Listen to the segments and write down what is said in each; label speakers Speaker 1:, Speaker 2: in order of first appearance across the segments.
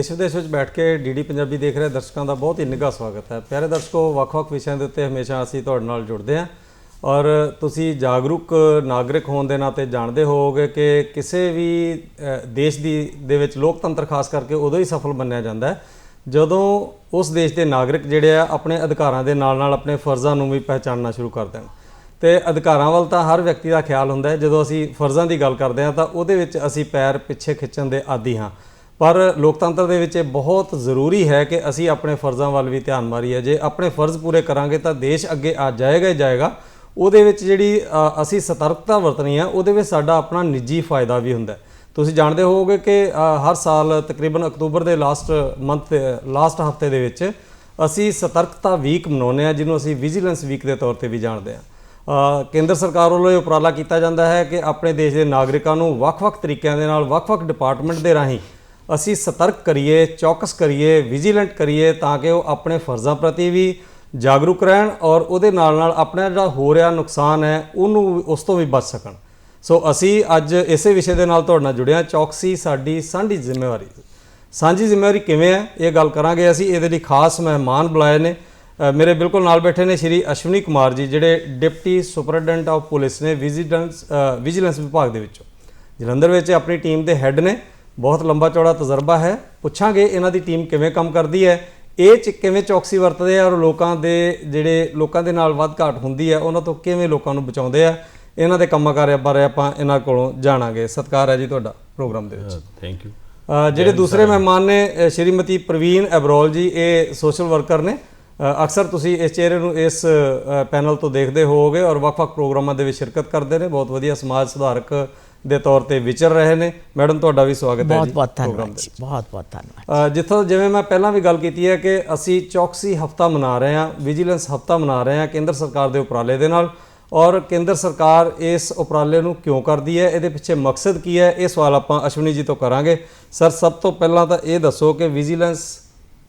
Speaker 1: ਦੇਸ਼ ਵਿਦੇਸ਼ ਵਿੱਚ ਬੈਠ ਕੇ ਡੀਡੀ ਪੰਜਾਬੀ ਦੇਖ ਰਹੇ ਦਰਸ਼ਕਾਂ ਦਾ ਬਹੁਤ ਹੀ ਨਿੱਘਾ ਸਵਾਗਤ ਹੈ। ਪਿਆਰੇ ਦਰਸ਼ਕੋ, ਵੱਖ-ਵੱਖ ਵਿਸ਼ਿਆਂ ਦੇ ਉੱਤੇ ਹਮੇਸ਼ਾ ਅਸੀਂ ਤੁਹਾਡੇ ਨਾਲ ਜੁੜਦੇ ਹਾਂ। ਔਰ ਤੁਸੀਂ ਜਾਗਰੂਕ ਨਾਗਰਿਕ ਹੋਣ ਦੇ ਨਾਤੇ ਜਾਣਦੇ ਹੋਵੋਗੇ ਕਿ ਕਿਸੇ ਵੀ ਦੇਸ਼ ਦੀ, ਦੇ ਵਿੱਚ ਲੋਕਤੰਤਰ ਖਾਸ ਕਰਕੇ ਉਦੋਂ ਹੀ ਸਫਲ ਮੰਨਿਆ ਜਾਂਦਾ ਹੈ, ਜਦੋਂ ਉਸ ਦੇਸ਼ ਦੇ ਨਾਗਰਿਕ ਜਿਹੜੇ ਆ ਆਪਣੇ ਅਧਿਕਾਰਾਂ ਦੇ ਨਾਲ-ਨਾਲ ਆਪਣੇ ਫਰਜ਼ਾਂ ਨੂੰ ਵੀ ਪਹਿਚਾਨਣਾ ਸ਼ੁਰੂ ਕਰ ਦੇਣ। ਤੇ ਅਧਿਕਾਰਾਂ ਵੱਲ ਤਾਂ ਹਰ ਵਿਅਕਤੀ ਦਾ ਖਿਆਲ ਹੁੰਦਾ ਹੈ। ਜਦੋਂ ਅਸੀਂ ਫਰਜ਼ਾਂ ਦੀ ਗੱਲ ਕਰਦੇ ਹਾਂ ਤਾਂ ਉਹਦੇ ਵਿੱਚ ਅਸੀਂ ਪੈਰ ਪਿੱਛੇ ਖਿੱਚਣ ਦੇ ਆਦੀ ਹਾਂ। ਪਰ ਲੋਕਤੰਤਰ ਦੇ ਵਿੱਚ ਇਹ ਬਹੁਤ ਜ਼ਰੂਰੀ ਹੈ ਕਿ ਅਸੀਂ ਆਪਣੇ ਫਰਜ਼ਾਂ ਵੱਲ ਵੀ ਧਿਆਨ ਮਾਰੀਏ। ਜੇ ਆਪਣੇ ਫਰਜ਼ ਪੂਰੇ ਕਰਾਂਗੇ ਤਾਂ ਦੇਸ਼ ਅੱਗੇ ਆ ਜਾਏਗਾ ਹੀ ਜਾਏਗਾ। ਉਹਦੇ ਵਿੱਚ ਜਿਹੜੀ ਅਸੀਂ ਸਤਰਕਤਾ ਵਰਤਣੀ ਹੈ, ਉਹਦੇ ਵਿੱਚ ਸਾਡਾ ਆਪਣਾ ਨਿੱਜੀ ਫਾਇਦਾ ਵੀ ਹੁੰਦਾ ਤੁਸੀਂ ਜਾਣਦੇ ਹੋਵੋਗੇ ਕਿ ਹਰ ਸਾਲ ਤਕਰੀਬਨ ਅਕਤੂਬਰ ਦੇ ਲਾਸਟ ਮੰਥ ਲਾਸਟ ਹਫ਼ਤੇ ਦੇ ਵਿੱਚ ਅਸੀਂ ਸਤਰਕਤਾ ਵੀਕ ਮਨਾਉਂਦੇ ਆ ਜਿਹਨੂੰ ਅਸੀਂ ਵਿਜੀਲੈਂਸ ਵੀਕ ਦੇ ਤੌਰ ਤੇ ਵੀ ਜਾਣਦੇ ਆ ਕੇਂਦਰ ਸਰਕਾਰ ਵੱਲੋਂ ਇਹ ਉਪਰਾਲਾ ਕੀਤਾ ਜਾਂਦਾ ਹੈ ਕਿ ਆਪਣੇ ਦੇਸ਼ ਦੇ ਨਾਗਰਿਕਾਂ ਨੂੰ ਵੱਖ-ਵੱਖ ਤਰੀਕਿਆਂ ਦੇ ਨਾਲ, ਵੱਖ-ਵੱਖ ਡਿਪਾਰਟਮੈਂਟ ਦੇ ਰਾਹੀਂ ਅਸੀਂ ਸਤਰਕ ਕਰੀਏ, ਚੌਕਸ ਕਰੀਏ ਵਿਜੀਲੈਂਟ ਕਰੀਏ ਤਾਂ ਕਿ ਉਹ ਆਪਣੇ ਫਰਜ਼ਾਂ ਪ੍ਰਤੀ ਵੀ ਜਾਗਰੂਕ ਰਹਿਣ ਔਰ ਉਹਦੇ ਨਾਲ ਨਾਲ ਆਪਣਾ ਜਿਹੜਾ ਹੋ ਰਿਹਾ ਨੁਕਸਾਨ ਹੈ, ਉਹਨੂੰ ਉਸ ਤੋਂ ਵੀ ਬਚ ਸਕਣ। ਸੋ ਅਸੀਂ ਅੱਜ ਇਸੇ ਵਿਸ਼ੇ ਦੇ ਨਾਲ ਤੁਹਾਡੇ ਨਾਲ ਜੁੜਿਆ ਚੌਕਸੀ ਸਾਡੀ ਸਾਂਝੀ ਜ਼ਿੰਮੇਵਾਰੀ ਸਾਂਝੀ ਜ਼ਿੰਮੇਵਾਰੀ ਕਿਵੇਂ ਹੈ? ਇਹ ਗੱਲ ਕਰਾਂਗੇ ਅਸੀਂ। ਇਹਦੇ ਲਈ ਖਾਸ ਮਹਿਮਾਨ ਬੁਲਾਏ ਨੇ। ਮੇਰੇ ਬਿਲਕੁਲ ਨਾਲ ਬੈਠੇ ਨੇ ਸ਼੍ਰੀ ਅਸ਼ਵਨੀ ਕੁਮਾਰ ਜੀ, ਜਿਹੜੇ ਡਿਪਟੀ ਸੁਪਰਡੈਂਟ ਆਫ ਪੁਲਿਸ ਨੇ ਵਿਜੀਲੈਂਸ ਵਿਜੀਲੈਂਸ ਵਿਭਾਗ ਦੇ ਵਿੱਚੋਂ। ਜਲੰਧਰ ਵਿੱਚ ਆਪਣੀ ਟੀਮ ਦੇ ਹੈੱਡ ਨੇ। ਬਹੁਤ ਲੰਬਾ ਚੌੜਾ ਤਜਰਬਾ ਹੈ। ਪੁੱਛਾਂਗੇ ਇਹਨਾਂ ਦੀ ਟੀਮ ਕਿਵੇਂ ਕੰਮ ਕਰਦੀ ਹੈ ਇਹ ਚ ਕਿਵੇਂ ਚੌਕਸੀ ਵਰਤਦੇ ਆ ਔਰ ਲੋਕਾਂ ਦੇ ਜਿਹੜੇ ਲੋਕਾਂ ਦੇ ਨਾਲ ਵੱਧ ਘਾਟ ਹੁੰਦੀ ਹੈ ਉਹਨਾਂ ਤੋਂ ਕਿਵੇਂ ਲੋਕਾਂ ਨੂੰ ਬਚਾਉਂਦੇ ਆ ਇਹਨਾਂ ਦੇ ਕੰਮਾਂ ਕਾਰਿਆਂ ਬਾਰੇ ਆਪਾਂ ਇਹਨਾਂ ਕੋਲੋਂ ਜਾਣਾਂਗੇ। ਸਤਿਕਾਰ ਹੈ ਜੀ ਤੁਹਾਡਾ ਪ੍ਰੋਗਰਾਮ ਦੇ ਵਿੱਚ।
Speaker 2: ਥੈਂਕ ਯੂ
Speaker 1: ਜਿਹੜੇ ਦੂਸਰੇ ਮਹਿਮਾਨ ਨੇ ਸ਼੍ਰੀਮਤੀ ਪ੍ਰਵੀਨ ਐਬਰੋਲ ਜੀ ਇਹ ਸੋਸ਼ਲ ਵਰਕਰ ਨੇ। ਅਕਸਰ ਤੁਸੀਂ ਇਸ ਚਿਹਰੇ ਨੂੰ ਇਸ ਪੈਨਲ ਤੋਂ ਦੇਖਦੇ ਹੋਵੋਗੇ ਔਰ ਵੱਖ-ਵੱਖ ਪ੍ਰੋਗਰਾਮਾਂ ਦੇ ਵਿੱਚ ਸ਼ਿਰਕਤ ਕਰਦੇ ਨੇ। ਬਹੁਤ ਵਧੀਆ ਸਮਾਜ ਸੁਧਾਰਕ ਦੇ ਤੌਰ ਤੇ ਵਿਚਰ ਰਹੇ ਨੇ। ਮੈਡਮ ਤੁਹਾਡਾ ਵੀ ਸਵਾਗਤ ਹੈ
Speaker 3: ਬਹੁਤ
Speaker 1: ਜੀ
Speaker 3: ਬਹੁਤ ਧੰਨਵਾਦ ਜੀ। ਬਹੁਤ ਬਹੁਤ ਧੰਨਵਾਦ
Speaker 1: ਜਿੱਥੋਂ ਜਿਵੇਂ ਮੈਂ ਪਹਿਲਾਂ ਵੀ ਗੱਲ ਕੀਤੀ ਹੈ ਕਿ ਅਸੀਂ ਚੌਕਸੀ ਹਫਤਾ ਮਨਾ ਰਹੇ ਹਾਂ ਵਿਜੀਲੈਂਸ ਹਫਤਾ ਮਨਾ ਰਹੇ ਹਾਂ ਕੇਂਦਰ ਸਰਕਾਰ ਦੇ ਉਪਰਾਲੇ ਦੇ ਨਾਲ। ਔਰ ਕੇਂਦਰ ਸਰਕਾਰ ਇਸ ਉਪਰਾਲੇ ਨੂੰ ਕਿਉਂ ਕਰਦੀ ਹੈ? ਇਹਦੇ ਪਿੱਛੇ ਮਕਸਦ ਕੀ ਹੈ? ਇਹ ਸਵਾਲ ਆਪਾਂ ਅਸ਼ਵਨੀ ਜੀ ਤੋਂ ਕਰਾਂਗੇ। ਸਰ ਸਭ ਤੋਂ ਪਹਿਲਾਂ ਤਾਂ ਇਹ ਦੱਸੋ ਕਿ ਵਿਜੀਲੈਂਸ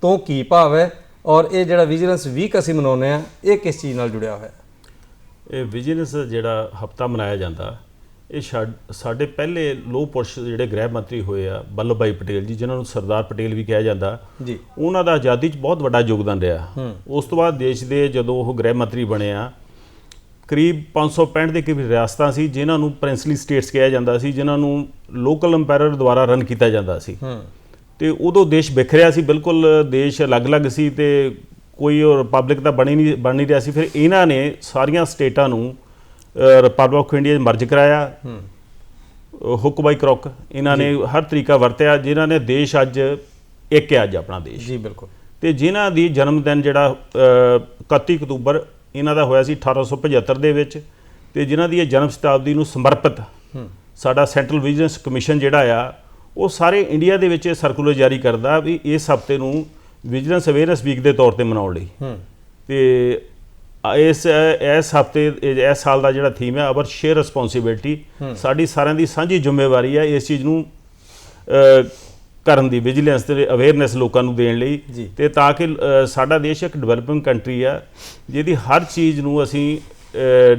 Speaker 1: ਤੋਂ ਕੀ ਭਾਵ ਹੈ? ਔਰ ਇਹ ਜਿਹੜਾ ਵਿਜੀਲੈਂਸ ਵੀਕ ਅਸੀਂ ਮਨਾਉਂਦੇ ਆ ਇਹ ਕਿਸ ਚੀਜ਼ ਨਾਲ ਜੁੜਿਆ ਹੋਇਆ ਹੈ?
Speaker 2: ਇਹ ਵਿਜੀਲੈਂਸ ਜਿਹੜਾ ਹਫਤਾ ਮਨਾਇਆ ਜਾਂਦਾ ਇਹ ਸ਼ਾਡ- ਪਹਿਲੇ ਲੋਹ ਪੁਰਸ਼ ਜਿਹੜੇ ਗ੍ਰਹਿ ਮੰਤਰੀ ਹੋਏ ਆ ਬੱਲਭ ਭਾਈ ਪਟੇਲ ਜੀ ਜਿਨ੍ਹਾਂ ਨੂੰ ਸਰਦਾਰ ਪਟੇਲ ਵੀ ਕਿਹਾ ਜਾਂਦਾ
Speaker 1: ਜੀ।
Speaker 2: ਉਹਨਾਂ ਦਾ ਆਜ਼ਾਦੀ 'ਚ ਬਹੁਤ ਵੱਡਾ ਯੋਗਦਾਨ ਰਿਹਾ। ਉਸ ਤੋਂ ਬਾਅਦ ਦੇਸ਼ ਦੇ ਜਦੋਂ ਉਹ ਗ੍ਰਹਿ ਮੰਤਰੀ ਬਣੇ ਆ ਕਰੀਬ 565 ਦੇ ਕਰੀਬ ਰਿਆਸਤਾਂ ਸੀ ਜਿਨ੍ਹਾਂ ਨੂੰ ਪ੍ਰਿੰਸਲੀ ਸਟੇਟਸ ਕਿਹਾ ਜਾਂਦਾ ਸੀ ਜਿਨ੍ਹਾਂ ਨੂੰ ਲੋਕਲ ਅੰਪਾਇਰ ਦੁਆਰਾ ਰਨ ਕੀਤਾ ਜਾਂਦਾ ਸੀ। ਤੇ ਉਦੋਂ ਦੇਸ਼ ਵਿਖਰਿਆ ਸੀ ਬਿਲਕੁਲ ਦੇਸ਼ ਅਲੱਗ-ਅਲੱਗ ਸੀ ਤੇ ਕੋਈ ਰਿਪਬਲਿਕ ਤਾਂ ਬਣੀ ਨਹੀਂ ਬਣ ਨਹੀਂ ਰਿਹਾ ਸੀ। ਫਿਰ ਇਹਨਾਂ ਨੇ ਸਾਰੀਆਂ ਸਟੇਟਾਂ ਨੂੰ ਰਿਪਬਲਿਕ ਆਫ ਇੰਡੀਆ ਮਰਜ ਕਰਾਇਆ। ਹੁੱਕ ਬਾਈ ਕਰੌਕ ਇਹਨਾਂ ਨੇ ਹਰ ਤਰੀਕਾ ਵਰਤਿਆ ਜਿਨ੍ਹਾਂ ਨੇ ਦੇਸ਼ ਅੱਜ ਇੱਕ ਹੈ ਅੱਜ ਆਪਣਾ ਦੇਸ਼।
Speaker 1: ਜੀ ਬਿਲਕੁਲ।
Speaker 2: ਤੇ ਜਿਨ੍ਹਾਂ ਦੀ ਜਨਮ ਦਿਨ ਜਿਹੜਾ ਅ, 31 ਅਕਤੂਬਰ ਇਹਨਾਂ ਦਾ ਹੋਇਆ ਸੀ 1875 ਦੇ ਵਿੱਚ ਤੇ ਜਿਨ੍ਹਾਂ ਦੀ ਇਹ ਜਨਮ ਸ਼ਤਾਬਦੀ ਨੂੰ ਸਮਰਪਿਤ ਸਾਡਾ ਸੈਂਟਰਲ ਵਿਜੀਲੈਂਸ ਕਮਿਸ਼ਨ ਜਿਹੜਾ ਆ ਉਹ ਸਾਰੇ ਇੰਡੀਆ ਦੇ ਵਿੱਚ ਇਹ ਸਰਕੂਲਰ ਜਾਰੀ ਕਰਦਾ ਵੀ ਇਸ ਹਫ਼ਤੇ ਨੂੰ ਵਿਜੀਲੈਂਸ ਅਵੇਅਰਨੈਸ ਵੀਕ ਦੇ ਤੌਰ ਤੇ ਮਨਾਉਣ ਲਈ। ਤੇ ਇਸ ਇਸ ਹਫ਼ਤੇ ਇਸ ਸਾਲ ਦਾ ਜਿਹੜਾ ਥੀਮ ਹੈ ਅਵਰ ਸ਼ੇਅਰ ਰਿਸਪੌਂਸਿਬਿਲਟੀ ਸਾਡੀ ਸਾਰਿਆਂ ਦੀ ਸਾਂਝੀ ਜ਼ਿੰਮੇਵਾਰੀ ਹੈ ਇਸ ਚੀਜ਼ ਨੂੰ ਕਰਨ ਦੀ ਵਿਜੀਲੈਂਸ ਤੇ ਅਵੇਅਰਨੈਸ ਲੋਕਾਂ ਨੂੰ ਦੇਣ ਲਈ। ਤੇ ਤਾਂ ਕਿ ਸਾਡਾ ਦੇਸ਼ ਇੱਕ ਡਿਵੈਲਪਿੰਗ ਕੰਟਰੀ ਆ ਜਿਹਦੀ ਹਰ ਚੀਜ਼ ਨੂੰ ਅਸੀਂ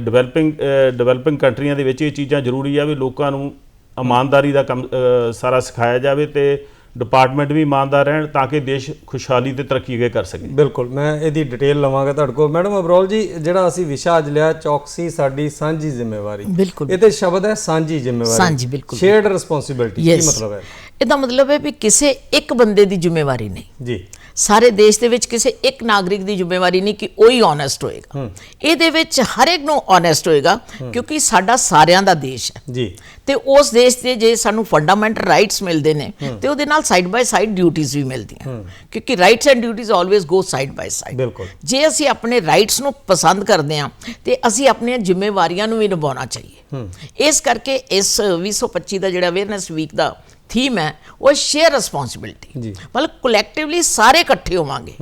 Speaker 2: ਡਿਵੈਲਪਿੰਗ ਡਿਵੈਲਪਿੰਗ ਕੰਟਰੀਆਂ ਦੇ ਵਿੱਚ ਇਹ ਚੀਜ਼ਾਂ ਜ਼ਰੂਰੀ ਆ ਵੀ ਲੋਕਾਂ ਨੂੰ ਇਮਾਨਦਾਰੀ ਦਾ ਕੰਮ ਸਾਰਾ ਸਿਖਾਇਆ ਜਾਵੇ ਤੇ ਡਿਪਾਰਟਮੈਂਟ ਵੀ ਇਮਾਨਦਾਰ ਰਹਿਣ ਤਾਂ ਕਿ ਦੇਸ਼ ਖੁਸ਼ਹਾਲੀ ਤੇ ਤਰੱਕੀ ਅੱਗੇ ਕਰ ਸਕੇ।
Speaker 1: ਬਿਲਕੁਲ ਮੈਂ ਇਹਦੀ ਡਿਟੇਲ ਲਵਾਂਗਾ ਤੁਹਾਡੇ ਕੋਲ। ਮੈਡਮ ਅਬਰੋਲ ਜੀ ਜਿਹੜਾ ਅਸੀਂ ਵਿਸ਼ਾ ਅੱਜ ਲਿਆ ਚੌਕਸੀ ਸਾਡੀ ਸਾਂਝੀ ਜ਼ਿੰਮੇਵਾਰੀ।
Speaker 3: ਬਿਲਕੁਲ।
Speaker 1: ਇਹਦੇ ਸ਼ਬਦ ਹੈ ਸਾਂਝੀ ਜ਼ਿੰਮੇਵਾਰੀ।
Speaker 3: ਸਾਂਝੀ, ਬਿਲਕੁਲ।
Speaker 1: ਸ਼ੇਅਰਡ ਰਿਸਪੌਂਸਿਬਿਲਟੀ ਕੀ. ਮਤਲਬ ਹੈ?
Speaker 3: ਇਹਦਾ ਮਤਲਬ ਹੈ ਵੀ ਕਿਸੇ ਇੱਕ ਬੰਦੇ ਦੀ ਜ਼ਿੰਮੇਵਾਰੀ ਨਹੀਂ।
Speaker 1: ਜੀ।
Speaker 3: ਸਾਰੇ ਦੇਸ਼ ਦੇ ਵਿੱਚ ਕਿਸੇ ਇੱਕ ਨਾਗਰਿਕ ਦੀ ਜ਼ਿੰਮੇਵਾਰੀ ਨਹੀਂ ਕਿ ਉਹ ਹੀ ਓਨੈਸਟ ਹੋਏਗਾ ਇਹਦੇ ਵਿੱਚ ਹਰ ਇੱਕ ਨੂੰ ਓਨੈਸਟ ਹੋਏਗਾ ਕਿਉਂਕਿ ਸਾਡਾ ਸਾਰਿਆਂ ਦਾ ਦੇਸ਼ ਹੈ।
Speaker 1: ਜੀ।
Speaker 3: ਤੇ ਉਸ ਦੇਸ਼ ਦੇ ਜੇ ਸਾਨੂੰ ਫੰਡਾਮੈਂਟਲ ਰਾਈਟਸ ਮਿਲਦੇ ਨੇ ਤੇ ਉਹਦੇ ਨਾਲ ਸਾਈਡ ਬਾਈ ਸਾਈਡ ਡਿਊਟੀਆਂ ਵੀ ਮਿਲਦੀਆਂ। ਕਿਉਂਕਿ ਰਾਈਟਸ ਐਂਡ ਡਿਊਟੀਆਂ always go side by side
Speaker 1: ਬਿਲਕੁਲ।
Speaker 3: ਜੇ ਅਸੀਂ ਆਪਣੇ ਰਾਈਟਸ ਨੂੰ ਪਸੰਦ ਕਰਦੇ ਹਾਂ ਤੇ ਅਸੀਂ ਆਪਣੀਆਂ ਜ਼ਿੰਮੇਵਾਰੀਆਂ ਨੂੰ ਵੀ ਨਿਭਾਉਣਾ ਚਾਹੀਏ। ਇਸ ਕਰਕੇ ਇਸ 2025 ਦਾ ਜਿਹੜਾ ਅਵੇਅਰਨੈਸ ਵੀਕ ਦਾ ਥੀਮ ਹੈ ਉਹ ਸ਼ੇਅਰ ਰਿਸਪੌਂਸਿਬਿਲਟੀ। ਮਤਲਬ ਕਲੈਕਟਿਵਲੀ ਸਾਰੇ ਇਕੱਠੇ ਹੋਵਾਂਗੇ।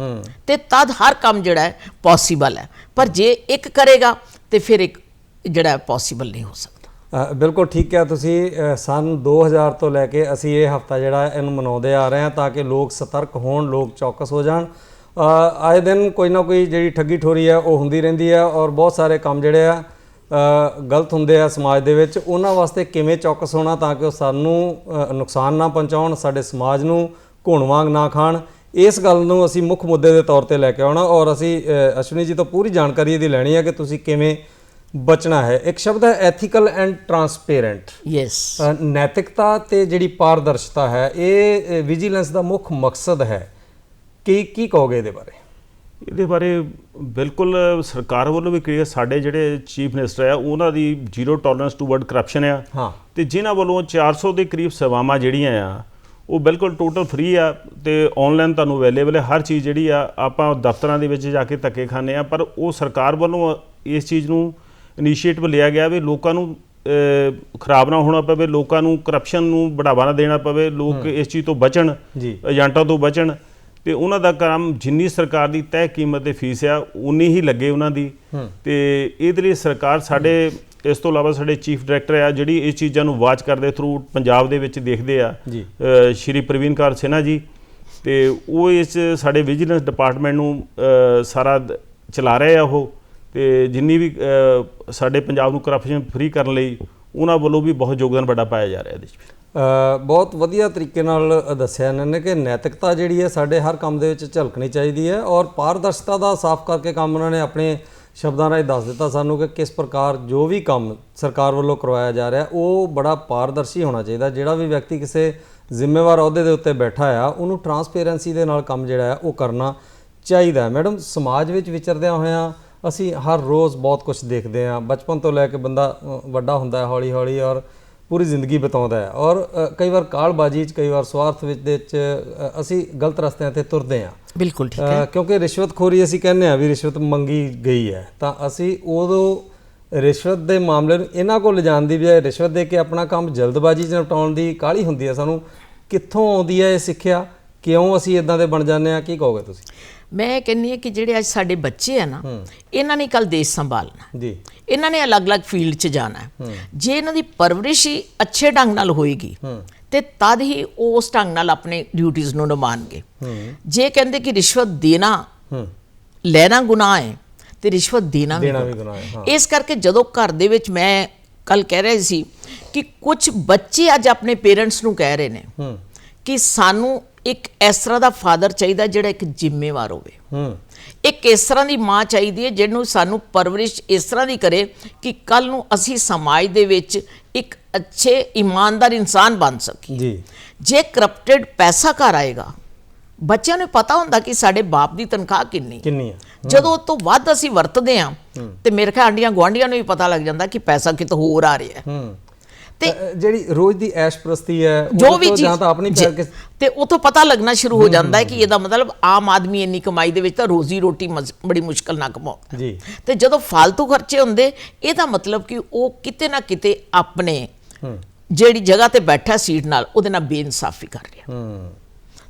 Speaker 3: ਤੇ ਤਦ ਹਰ ਕੰਮ ਜਿਹੜਾ ਹੈ ਪੋਸੀਬਲ ਹੈ। ਪਰ ਜੇ ਇੱਕ ਕਰੇਗਾ ਤੇ ਫਿਰ ਇੱਕ ਜਿਹੜਾ ਪੋਸੀਬਲ ਨਹੀਂ ਹੋ ਸਕਦਾ।
Speaker 1: ਬਿਲਕੁਲ ਠੀਕ ਕਿਹਾ ਤੁਸੀਂ। ਸਨ 2000 ਤੋਂ ਲੈ ਕੇ ਅਸੀਂ ਇਹ ਹਫਤਾ ਜਿਹੜਾ ਇਹਨੂੰ ਮਨਾਉਂਦੇ ਆ ਰਹੇ ਹਾਂ ਤਾਂ ਕਿ ਲੋਕ ਸਤਰਕ ਹੋਣ ਲੋਕ ਚੌਕਸ ਹੋ ਜਾਣ। ਆਏ ਦਿਨ ਕੋਈ ਨਾ ਕੋਈ ਜਿਹੜੀ ਠੱਗੀ ਠੋਰੀ ਹੈ ਉਹ ਹੁੰਦੀ ਰਹਿੰਦੀ ਹੈ ਔਰ ਬਹੁਤ ਸਾਰੇ ਕੰਮ ਜਿਹੜੇ ਆ ਗਲਤ ਹੁੰਦੇ ਆ ਸਮਾਜ ਦੇ ਵਿੱਚ ਉਹਨਾਂ ਵਾਸਤੇ ਕਿਵੇਂ ਚੌਕਸ ਹੋਣਾ ਤਾਂ ਕਿ ਉਹ ਸਾਨੂੰ ਨੁਕਸਾਨ ਨਾ ਪਹੁੰਚਾਉਣ ਸਾਡੇ ਸਮਾਜ ਨੂੰ ਘੁਣ ਵਾਂਗ ਨਾ ਖਾਣ। ਇਸ ਗੱਲ ਨੂੰ ਅਸੀਂ ਮੁੱਖ ਮੁੱਦੇ ਦੇ ਤੌਰ ਤੇ ਲੈ ਕੇ ਆਉਣਾ ਔਰ ਅਸੀਂ ਅਸ਼ਵਨੀ ਜੀ ਤੋਂ ਪੂਰੀ ਜਾਣਕਾਰੀ ਇਹਦੀ ਲੈਣੀ ਹੈ ਕਿ ਤੁਸੀਂ ਕਿਵੇਂ ਬਚਣਾ ਹੈ। ਇੱਕ ਸ਼ਬਦ ਹੈ ਐਥੀਕਲ ਐਂਡ ਟਰਾਂਸਪੇਰੈਂਟ
Speaker 3: ਯੈਸ
Speaker 1: ਨੈਤਿਕਤਾ ਤੇ ਜਿਹੜੀ ਪਾਰਦਰਸ਼ਤਾ ਹੈ ਇਹ ਵਿਜੀਲੈਂਸ ਦਾ ਮੁੱਖ ਮਕਸਦ ਹੈ। ਕੀ ਕੀ ਕਹੋਗੇ ਇਹਦੇ ਬਾਰੇ?
Speaker 2: ਇਹਦੇ ਬਾਰੇ ਬਿਲਕੁਲ ਸਰਕਾਰ ਵੱਲੋਂ ਵੀ ਕਲੀਅਰ ਸਾਡੇ ਜਿਹੜੇ ਚੀਫ ਮਿਨਿਸਟਰ ਆ ਉਹਨਾਂ ਦੀ ਜ਼ੀਰੋ ਟੋਲਰੈਂਸ ਟੂਵਰਡ ਕਰਪਸ਼ਨ ਆ।
Speaker 1: ਹਾਂ।
Speaker 2: ਤੇ ਜਿਨ੍ਹਾਂ ਵੱਲੋਂ 400 ਦੇ ਕਰੀਬ ਸੇਵਾਵਾਂ ਜਿਹੜੀਆਂ ਆ ਉਹ ਬਿਲਕੁਲ ਟੋਟਲ ਫ੍ਰੀ ਆ ਤੇ ਆਨਲਾਈਨ ਤੁਹਾਨੂੰ ਅਵੇਲੇਬਲ ਹੈ। ਹਰ ਚੀਜ਼ ਜਿਹੜੀ ਆ ਆਪਾਂ ਦਫ਼ਤਰਾਂ ਦੇ ਵਿੱਚ ਜਾ ਕੇ ਧੱਕੇ ਖਾਂਦੇ ਆ ਪਰ ਉਹ ਸਰਕਾਰ ਵੱਲੋਂ ਇਸ ਚੀਜ਼ ਨੂੰ ਇਨੀਸ਼ੀਏਟਿਵ ਲਿਆ ਗਿਆ ਵੀ ਲੋਕਾਂ ਨੂੰ ਖਰਾਬ ਨਾ ਹੋਣਾ ਪਵੇ ਲੋਕਾਂ ਨੂੰ ਕਰਪਸ਼ਨ ਨੂੰ ਬੜਾਵਾ ਨਾ ਦੇਣਾ ਪਵੇ ਲੋਕ ਇਸ ਚੀਜ਼ ਤੋਂ ਬਚਣ। ਏਜੰਟਾਂ ਤੋਂ ਬਚਣ। ਤੇ ਉਹਨਾਂ ਦਾ ਕੰਮ ਜਿੰਨੀ ਸਰਕਾਰ ਦੀ ਤੈਅ ਕੀਮਤ ਤੇ ਫੀਸ ਆ ਉਨੀ ਹੀ ਲੱਗੇ ਉਹਨਾਂ ਦੀ। ਤੇ ਇਹਦੇ ਲਈ ਸਰਕਾਰ ਸਾਡੇ ਇਸ ਤੋਂ ਇਲਾਵਾ ਸਾਡੇ ਚੀਫ ਡਾਇਰੈਕਟਰ ਆ ਜਿਹੜੀ ਇਸ ਚੀਜ਼ਾਂ ਨੂੰ ਵਾਚ ਕਰਦੇ ਥਰੂ ਪੰਜਾਬ ਦੇ ਵਿੱਚ ਦੇਖਦੇ ਆ। ਸ਼੍ਰੀ ਪ੍ਰਵੀਨ ਕਾਰ ਸਿਨਹਾ ਜੀ। ਤੇ ਉਹ ਇਸ ਸਾਡੇ ਵਿਜੀਲੈਂਸ ਡਿਪਾਰਟਮੈਂਟ ਨੂੰ ਸਾਰਾ ਚਲਾ ਰਹੇ ਆ ਉਹ। ਤੇ ਜਿੰਨੀ ਵੀ ਸਾਡੇ ਪੰਜਾਬ ਨੂੰ ਕਰਪਸ਼ਨ ਫ੍ਰੀ ਕਰਨ ਲਈ ਉਹਨਾਂ ਵੱਲੋਂ ਵੀ ਬਹੁਤ ਯੋਗਦਾਨ ਵੱਡਾ ਪਾਇਆ ਜਾ ਰਿਹਾ ਇਹਦੇ ਵਿੱਚ।
Speaker 1: ਬਹੁਤ ਵਧੀਆ ਤਰੀਕੇ ਨਾਲ ਦੱਸਿਆ ਇਹਨਾਂ ਨੇ ਕਿ ਨੈਤਿਕਤਾ ਜਿਹੜੀ ਹੈ ਸਾਡੇ ਹਰ ਕੰਮ ਦੇ ਵਿੱਚ ਝਲਕਣੀ ਚਾਹੀਦੀ ਹੈ ਔਰ ਪਾਰਦਰਸ਼ਤਾ ਦਾ ਸਾਫ਼ ਕਰਕੇ ਕੰਮ ਉਹਨਾਂ ਨੇ ਆਪਣੇ ਸ਼ਬਦਾਂ ਰਾਹੀਂ ਦੱਸ ਦਿੱਤਾ ਸਾਨੂੰ ਕਿ ਕਿਸ ਪ੍ਰਕਾਰ ਜੋ ਵੀ ਕੰਮ ਸਰਕਾਰ ਵੱਲੋਂ ਕਰਵਾਇਆ ਜਾ ਰਿਹਾ, ਉਹ ਬੜਾ ਪਾਰਦਰਸ਼ੀ ਹੋਣਾ ਚਾਹੀਦਾ। ਜਿਹੜਾ ਵੀ ਵਿਅਕਤੀ ਕਿਸੇ ਜ਼ਿੰਮੇਵਾਰ ਅਹੁਦੇ ਦੇ ਉੱਤੇ ਬੈਠਾ ਆ, ਉਹਨੂੰ ਟਰਾਂਸਪੇਰੈਂਸੀ ਦੇ ਨਾਲ ਕੰਮ ਜਿਹੜਾ ਹੈ, ਉਹ ਕਰਨਾ ਚਾਹੀਦਾ ਮੈਡਮ, ਸਮਾਜ ਵਿੱਚ ਵਿਚਰਦਿਆਂ ਹੋਇਆਂ ਅਸੀਂ ਹਰ ਰੋਜ਼ ਬਹੁਤ ਕੁਝ ਦੇਖਦੇ ਹਾਂ। ਬਚਪਨ ਤੋਂ ਲੈ ਕੇ ਬੰਦਾ ਵੱਡਾ ਹੁੰਦਾ ਹੈ ਹੌਲੀ ਹੌਲੀ ਔਰ ਪੂਰੀ ਜ਼ਿੰਦਗੀ ਬਤਾਉਂਦਾ ਹੈ। ਔਰ ਕਈ ਵਾਰ ਕਾਲਬਾਜ਼ੀ 'ਚ ਕਈ ਵਾਰ ਸਵਾਰਥ ਵਿੱਚ ਦੇ 'ਚ ਅਸੀਂ ਗਲਤ ਰਸਤਿਆਂ ਤੇ ਤੁਰਦੇ ਹਾਂ।
Speaker 3: ਬਿਲਕੁਲ ਠੀਕ
Speaker 1: ਅ, ਕਿਉਂਕਿ ਰਿਸ਼ਵਤਖੋਰੀ ਅਸੀਂ ਕਹਿੰਦੇ ਆ ਵੀ ਰਿਸ਼ਵਤ ਮੰਗੀ ਗਈ ਹੈ। ਤਾਂ ਅਸੀਂ ਉਦੋਂ ਰਿਸ਼ਵਤ ਦੇ ਮਾਮਲੇ ਨੂੰ ਇਹਨਾਂ ਕੋਲ ਲਿਜਾਣ ਦੀ ਬਜਾਏ ਰਿਸ਼ਵਤ ਦੇ ਕੇ ਆਪਣਾ ਕੰਮ ਜਲਦਬਾਜ਼ੀ 'ਚ ਨਿਪਟਾਉਣ ਦੀ ਕਾਹਲੀ ਹੁੰਦੀ ਹੈ ਸਾਨੂੰ। ਕਿੱਥੋਂ ਆਉਂਦੀ ਹੈ ਇਹ ਸਿੱਖਿਆ? ਕਿਉਂ ਅਸੀਂ ਇਦਾਂ ਦੇ ਬਣ ਜਾਂਦੇ ਆ ਕੀ ਕਹੋਗੇ ਤੁਸੀਂ?
Speaker 3: ਮੈਂ ਕਹਿੰਨੀ ਹਾਂ ਕਿ ਜਿਹੜੇ ਅੱਜ ਸਾਡੇ ਬੱਚੇ ਆ ਨਾ ਇਹਨਾਂ ਨੇ ਕੱਲ ਦੇਸ਼ ਸੰਭਾਲਣਾ।
Speaker 1: ਜੀ।
Speaker 3: ਇਹਨਾਂ ਨੇ ਅਲੱਗ-ਅਲੱਗ ਫੀਲਡ 'ਚ ਜਾਣਾ ਜੇ ਇਹਨਾਂ ਦੀ ਪਰਵਰਿਸ਼ ਹੀ ਅੱਛੇ ਢੰਗ ਨਾਲ ਹੋਏਗੀ ਤੇ ਤਦ ਹੀ ਉਹ ਉਸ ਢੰਗ ਨਾਲ ਆਪਣੇ ਡਿਊਟੀਆਂ ਨੂੰ ਨਿਭਾਉਣਗੇ। ਜੇ ਕਹਿੰਦੇ ਕਿ ਰਿਸ਼ਵਤ ਦੇਣਾ ਲੈਣਾ ਗੁਨਾਹ ਹੈ ਤੇ ਰਿਸ਼ਵਤ ਦੇਣਾ ਵੀ ਗੁਨਾਹ
Speaker 1: ਹੈ।
Speaker 3: ਇਸ ਕਰਕੇ ਜਦੋਂ ਘਰ ਦੇ ਵਿੱਚ ਮੈਂ ਕੱਲ ਕਹਿ ਰਹੀ ਸੀ ਕਿ ਕੁਝ ਬੱਚੇ ਅੱਜ ਆਪਣੇ ਪੇਰੈਂਟਸ ਨੂੰ ਕਹਿ ਰਹੇ ਨੇ ਕਿ ਸਾਨੂੰ ਇੱਕ ਇਸ ਤਰ੍ਹਾਂ ਦਾ ਫਾਦਰ ਚਾਹੀਦਾ ਜਿਹੜਾ ਇੱਕ ਜ਼ਿੰਮੇਵਾਰ ਹੋਵੇ।
Speaker 1: ਹੂੰ।
Speaker 3: ਇੱਕ ਇਸ ਤਰ੍ਹਾਂ ਦੀ ਮਾਂ ਚਾਹੀਦੀ ਹੈ ਜਿਹਨੂੰ ਸਾਨੂੰ ਪਰਵਰਿਸ਼ ਇਸ ਤਰ੍ਹਾਂ ਦੀ ਕਰੇ ਕਿ ਕੱਲ ਨੂੰ ਅਸੀਂ ਸਮਾਜ ਦੇ ਵਿੱਚ ਇੱਕ ਅੱਛੇ ਇਮਾਨਦਾਰ ਇਨਸਾਨ ਬਣ ਸਕੀਏ।
Speaker 1: ਜੀ।
Speaker 3: ਜੇ ਕਰਪਟਡ ਪੈਸਾ ਘਰ ਆਏਗਾ ਬੱਚਿਆਂ ਨੂੰ ਪਤਾ ਹੁੰਦਾ ਕਿ ਸਾਡੇ ਬਾਪ ਦੀ ਤਨਖਾਹ ਕਿੰਨੀ
Speaker 1: ਕਿੰਨੀ ਆ
Speaker 3: ਜਦੋਂ ਉਹ ਤੋਂ ਵੱਧ ਅਸੀਂ ਵਰਤਦੇ ਹਾਂ ਤੇ ਮੇਰੇ ਖਿਆਲ ਆਂਡੀਆਂ ਗੁਆਂਢੀਆਂ ਨੂੰ ਵੀ ਪਤਾ ਲੱਗ ਜਾਂਦਾ ਕਿ ਪੈਸਾ ਕਿਤੋਂ ਹੋਰ ਆ ਰਿਹਾ ਹੈ।
Speaker 1: ਹੂੰ।
Speaker 3: ਤੇ
Speaker 1: ਜਿਹੜੀ ਰੋਜ਼ ਦੀ ਐਸ਼ ਪ੍ਰਸਤੀ ਹੈ
Speaker 3: ਜੋ ਵੀ
Speaker 1: ਜਾਂ ਤਾਂ ਆਪਣੀ
Speaker 3: ਤੇ ਉਥੋਂ ਪਤਾ ਲੱਗਣਾ ਸ਼ੁਰੂ ਹੋ ਜਾਂਦਾ ਹੈ ਕਿ ਇਹਦਾ ਮਤਲਬ ਆਮ ਆਦਮੀ ਇੰਨੀ ਕਮਾਈ ਦੇ ਵਿੱਚ ਤਾਂ ਰੋਜ਼ੀ ਰੋਟੀ ਬੜੀ ਮੁਸ਼ਕਲ ਨਾਲ ਕਮਾਉਂਦਾ
Speaker 1: ਜੀ।
Speaker 3: ਤੇ ਜਦੋਂ ਫालतू ਖਰਚੇ ਹੁੰਦੇ ਇਹਦਾ ਮਤਲਬ ਕਿ ਉਹ ਕਿਤੇ ਨਾ ਕਿਤੇ ਆਪਣੇ ਜਿਹੜੀ ਜਗ੍ਹਾ ਤੇ ਬੈਠਾ ਸੀਟ ਨਾਲ ਉਹਦੇ ਨਾਲ ਬੇਇਨਸਾਫੀ ਕਰ ਰਿਹਾ।
Speaker 1: ਹੂੰ।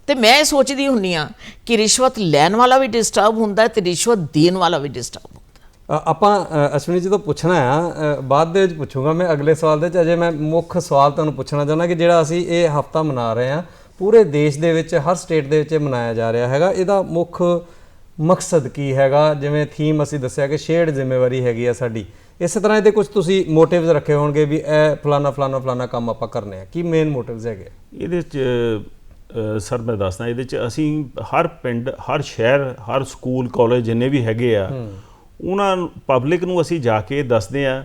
Speaker 3: ਤੇ ਮੈਂ ਇਹ ਸੋਚਦੀ ਹੁੰਨੀ ਆ ਕਿ ਰਿਸ਼ਵਤ ਲੈਣ ਵਾਲਾ ਵੀ ਡਿਸਟਰਬ ਹੁੰਦਾ ਤੇ ਰਿਸ਼ਵਤ ਦੇਣ ਵਾਲਾ ਵੀ ਡਿਸਟਰਬ
Speaker 1: ਆਪਾਂ ਅਸ਼ਵਨੀ ਜੀ ਤੋਂ ਪੁੱਛਣਾ ਆ ਬਾਅਦ ਦੇ ਵਿੱਚ ਪੁੱਛੂੰਗਾ ਮੈਂ ਅਗਲੇ ਸਵਾਲ ਦੇ ਵਿੱਚ ਅਜੇ ਮੈਂ ਮੁੱਖ ਸਵਾਲ ਤੁਹਾਨੂੰ ਪੁੱਛਣਾ ਚਾਹੁੰਦਾ ਕਿ ਜਿਹੜਾ ਅਸੀਂ ਇਹ ਹਫਤਾ ਮਨਾ ਰਹੇ ਹਾਂ ਪੂਰੇ ਦੇਸ਼ ਦੇ ਵਿੱਚ ਹਰ ਸਟੇਟ ਦੇ ਵਿੱਚ ਮਨਾਇਆ ਜਾ ਰਿਹਾ ਹੈਗਾ। ਇਹਦਾ ਮੁੱਖ ਮਕਸਦ ਕੀ ਹੈਗਾ? ਜਿਵੇਂ ਥੀਮ ਅਸੀਂ ਦੱਸਿਆ ਕਿ ਸ਼ੇਅਰਡ ਜ਼ਿੰਮੇਵਾਰੀ ਹੈਗੀ ਆ ਸਾਡੀ। ਇਸੇ ਤਰ੍ਹਾਂ ਇਹਦੇ ਕੁਝ ਤੁਸੀਂ ਮੋਟਿਵਸ ਰੱਖੇ ਹੋਣਗੇ ਵੀ ਇਹ ਫਲਾਨਾ ਫਲਾਨਾ ਫਲਾਨਾ ਕੰਮ ਆਪਾਂ ਕਰਨੇ ਆ। ਕੀ ਮੇਨ ਮੋਟਿਵਸ ਹੈਗੇ
Speaker 2: ਇਹਦੇ ਚ ਸਰ ਮੈਂ ਦੱਸਦਾ ਇਹਦੇ ਚ ਅਸੀਂ ਹਰ ਪਿੰਡ ਹਰ ਸ਼ਹਿਰ ਹਰ ਸਕੂਲ ਕਾਲਜ ਜਿੰਨੇ ਵੀ ਹੈਗੇ ਆ ਉਹਨਾਂ ਪਬਲਿਕ ਨੂੰ ਅਸੀਂ ਜਾ ਕੇ ਦੱਸਦੇ ਆ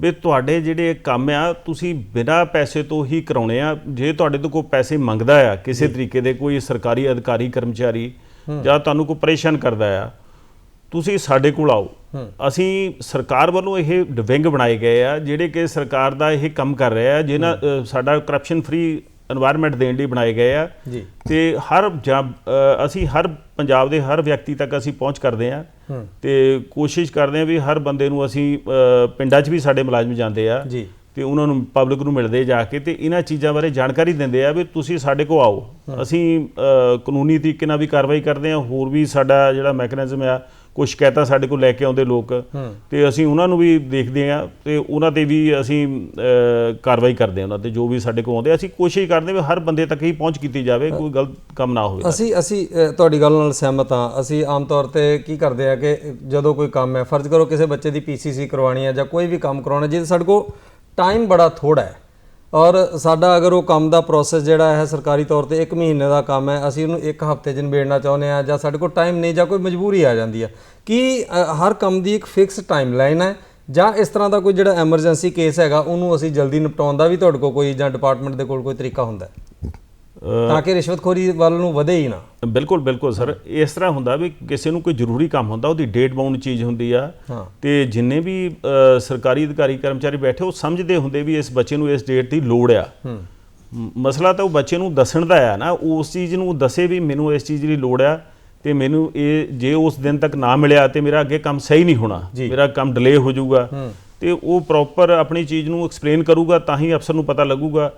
Speaker 2: ਵੀ ਤੁਹਾਡੇ ਜਿਹੜੇ ਕੰਮ ਆ ਤੁਸੀਂ ਬਿਨਾਂ ਪੈਸੇ ਤੋਂ ਹੀ ਕਰਾਉਣੇ ਆ। ਜੇ ਤੁਹਾਡੇ ਤੋਂ ਕੋਈ ਪੈਸੇ ਮੰਗਦਾ ਆ ਕਿਸੇ ਤਰੀਕੇ ਦੇ ਕੋਈ ਸਰਕਾਰੀ ਅਧਿਕਾਰੀ ਕਰਮਚਾਰੀ ਜਾਂ ਤੁਹਾਨੂੰ ਕੋਈ ਪਰੇਸ਼ਾਨ ਕਰਦਾ ਆ ਤੁਸੀਂ ਸਾਡੇ ਕੋਲ ਆਓ। ਅਸੀਂ ਸਰਕਾਰ ਵੱਲੋਂ ਇਹ ਵਿੰਗ ਬਣਾਏ ਗਏ ਆ ਜਿਹੜੇ ਕਿ ਸਰਕਾਰ ਦਾ ਇਹ ਕੰਮ ਕਰ ਰਿਹਾ ਆ ਜਿਹਨਾਂ ਸਾਡਾ ਕਰਪਸ਼ਨ ਫ੍ਰੀ এনवायरमेंट ਦੇਣ ਲਈ ਬਣਾਏ ਗਏ ਆ। ਤੇ ਹਰ ਅਸੀਂ ਹਰ ਪੰਜਾਬ ਦੇ ਹਰ ਵਿਅਕਤੀ ਤੱਕ ਅਸੀਂ ਪਹੁੰਚ ਕਰਦੇ ਆ। ਤੇ ਕੋਸ਼ਿਸ਼ ਕਰਦੇ ਆ ਵੀ ਹਰ ਬੰਦੇ ਨੂੰ ਅਸੀਂ ਪਿੰਡਾਂ 'ਚ ਵੀ ਸਾਡੇ ਮੁਲਾਜ਼ਮ ਜਾਂਦੇ ਆ। ਤੇ ਉਹਨਾਂ ਨੂੰ ਪਬਲਿਕ ਨੂੰ ਮਿਲਦੇ ਜਾ ਕੇ ਤੇ ਇਹਨਾਂ ਚੀਜ਼ਾਂ ਬਾਰੇ ਜਾਣਕਾਰੀ ਦਿੰਦੇ ਆ ਵੀ ਤੁਸੀਂ ਸਾਡੇ ਕੋ ਆਓ। ਅਸੀਂ ਕਾਨੂੰਨੀ ਤਰੀਕੇ ਨਾਲ ਵੀ ਕਾਰਵਾਈ ਕਰਦੇ ਆ। ਹੋਰ ਵੀ ਸਾਡਾ ਜਿਹੜਾ ਮੈਕੈਨਿਜ਼ਮ ਆ ਕੁਝ ਸ਼ਿਕਾਇਤਾਂ ਸਾਡੇ ਕੋਲ ਲੈ ਕੇ ਆਉਂਦੇ ਲੋਕ ਤੇ ਅਸੀਂ ਉਹਨਾਂ ਨੂੰ ਵੀ ਦੇਖਦੇ ਆ ਤੇ ਉਹਨਾਂ ਤੇ ਵੀ ਅਸੀਂ ਕਾਰਵਾਈ ਕਰਦੇ ਆ ਉਹਨਾਂ ਤੇ ਜੋ ਵੀ ਸਾਡੇ ਕੋਲ ਆਉਂਦੇ ਆ। ਅਸੀਂ ਕੋਸ਼ਿਸ਼ ਕਰਦੇ ਵੀ ਹਰ ਬੰਦੇ ਤੱਕ ਹੀ ਪਹੁੰਚ ਕੀਤੀ ਜਾਵੇ ਕੋਈ ਗਲਤ ਕੰਮ ਨਾ ਹੋਵੇ।
Speaker 1: ਅਸੀਂ ਅਸੀਂ ਤੁਹਾਡੀ ਗੱਲ ਨਾਲ ਸਹਿਮਤ ਹਾਂ। ਅਸੀਂ ਆਮ ਤੌਰ ਤੇ ਕੀ ਕਰਦੇ ਆ ਕਿ ਜਦੋਂ ਕੋਈ ਕੰਮ ਹੈ ਫਰਜ਼ ਕਰੋ ਕਿਸੇ ਬੱਚੇ ਦੀ ਪੀਸੀਸੀ ਕਰਵਾਉਣੀ ਹੈ ਜਾਂ ਕੋਈ ਵੀ ਕੰਮ ਕਰਾਉਣਾ ਜਿਹਦੇ ਸਾਡੇ ਕੋਲ ਟਾਈਮ ਬੜਾ ਥੋੜਾ ਹੈ। ਔਰ ਸਾਡਾ ਅਗਰ ਉਹ ਕੰਮ ਦਾ ਪ੍ਰੋਸੈਸ ਜਿਹੜਾ ਹੈ ਸਰਕਾਰੀ ਤੌਰ ਤੇ 1 ਮਹੀਨੇ ਦਾ ਕੰਮ ਹੈ, ਅਸੀਂ ਉਹਨੂੰ 1 ਹਫ਼ਤੇ 'ਚ ਨਿਬੇੜਨਾ ਚਾਹੁੰਦੇ ਆ ਜਾਂ ਸਾਡੇ ਕੋਲ ਟਾਈਮ ਨਹੀਂ ਜਾਂ ਕੋਈ ਮਜਬੂਰੀ ਆ ਜਾਂਦੀ ਆ। ਕੀ ਹਰ ਕੰਮ ਦੀ ਇੱਕ ਫਿਕਸ ਟਾਈਮਲਾਈਨ ਹੈ ਜਾਂ ਇਸ ਤਰ੍ਹਾਂ ਦਾ ਕੋਈ ਜਿਹੜਾ ਐਮਰਜੈਂਸੀ ਕੇਸ ਹੈਗਾ, ਉਹਨੂੰ ਅਸੀਂ ਜਲਦੀ ਨਿਪਟਾਉਣ ਦਾ ਵੀ ਤੁਹਾਡੇ ਕੋਲ ਕੋਈ ਜਾਂ ਡਿਪਾਰਟਮੈਂਟ ਦੇ ਕੋਲ ਕੋਈ ਤਰੀਕਾ ਹੁੰਦਾ ਹੈ? ਤਾਂ ਕਿ ਰਿਸ਼ਵਤਖੋਰੀ ਵੱਲ ਨੂੰ ਵਧੇ ਹੀ ਨਾ।
Speaker 2: ਬਿਲਕੁਲ ਬਿਲਕੁਲ ਸਰ। ਇਸ ਤਰ੍ਹਾਂ ਹੁੰਦਾ ਵੀ ਕਿਸੇ ਨੂੰ ਕੋਈ ਜ਼ਰੂਰੀ ਕੰਮ ਹੁੰਦਾ ਉਹਦੀ ਡੇਟ ਬਾਉਂਡ ਚੀਜ਼ ਹੁੰਦੀ ਆ। ਤੇ ਜਿੰਨੇ ਵੀ ਸਰਕਾਰੀ ਅਧਿਕਾਰੀ ਕਰਮਚਾਰੀ ਬੈਠੇ ਉਹ ਸਮਝਦੇ ਹੁੰਦੇ ਵੀ ਇਸ ਬੱਚੇ ਨੂੰ ਇਸ ਡੇਟ ਦੀ ਲੋੜ ਆ। ਮਸਲਾ ਤਾਂ ਉਹ ਬੱਚੇ ਨੂੰ ਦੱਸਣ ਦਾ ਆ ਨਾ। ਉਸ ਚੀਜ਼ ਨੂੰ ਦੱਸੇ ਵੀ ਮੈਨੂੰ ਇਸ ਚੀਜ਼ ਦੀ ਲੋੜ ਆ ਤੇ ਮੈਨੂੰ ਇਹ ਜੇ ਉਸ ਦਿਨ ਤੱਕ ਨਾ ਮਿਲਿਆ ਤੇ ਮੇਰਾ ਅੱਗੇ ਕੰਮ ਸਹੀ ਨਹੀਂ ਹੋਣਾ। ਮੇਰਾ ਕੰਮ ਡਿਲੇ ਹੋ ਜਾਊਗਾ। ਤੇ ਉਹ ਪ੍ਰੋਪਰ ਆਪਣੀ ਚੀਜ਼ ਨੂੰ ਐਕਸਪਲੇਨ ਕਰੂਗਾ ਤਾਂ ਹੀ ਅਫਸਰ ਨੂੰ ਪਤਾ ਲੱਗੂਗਾ।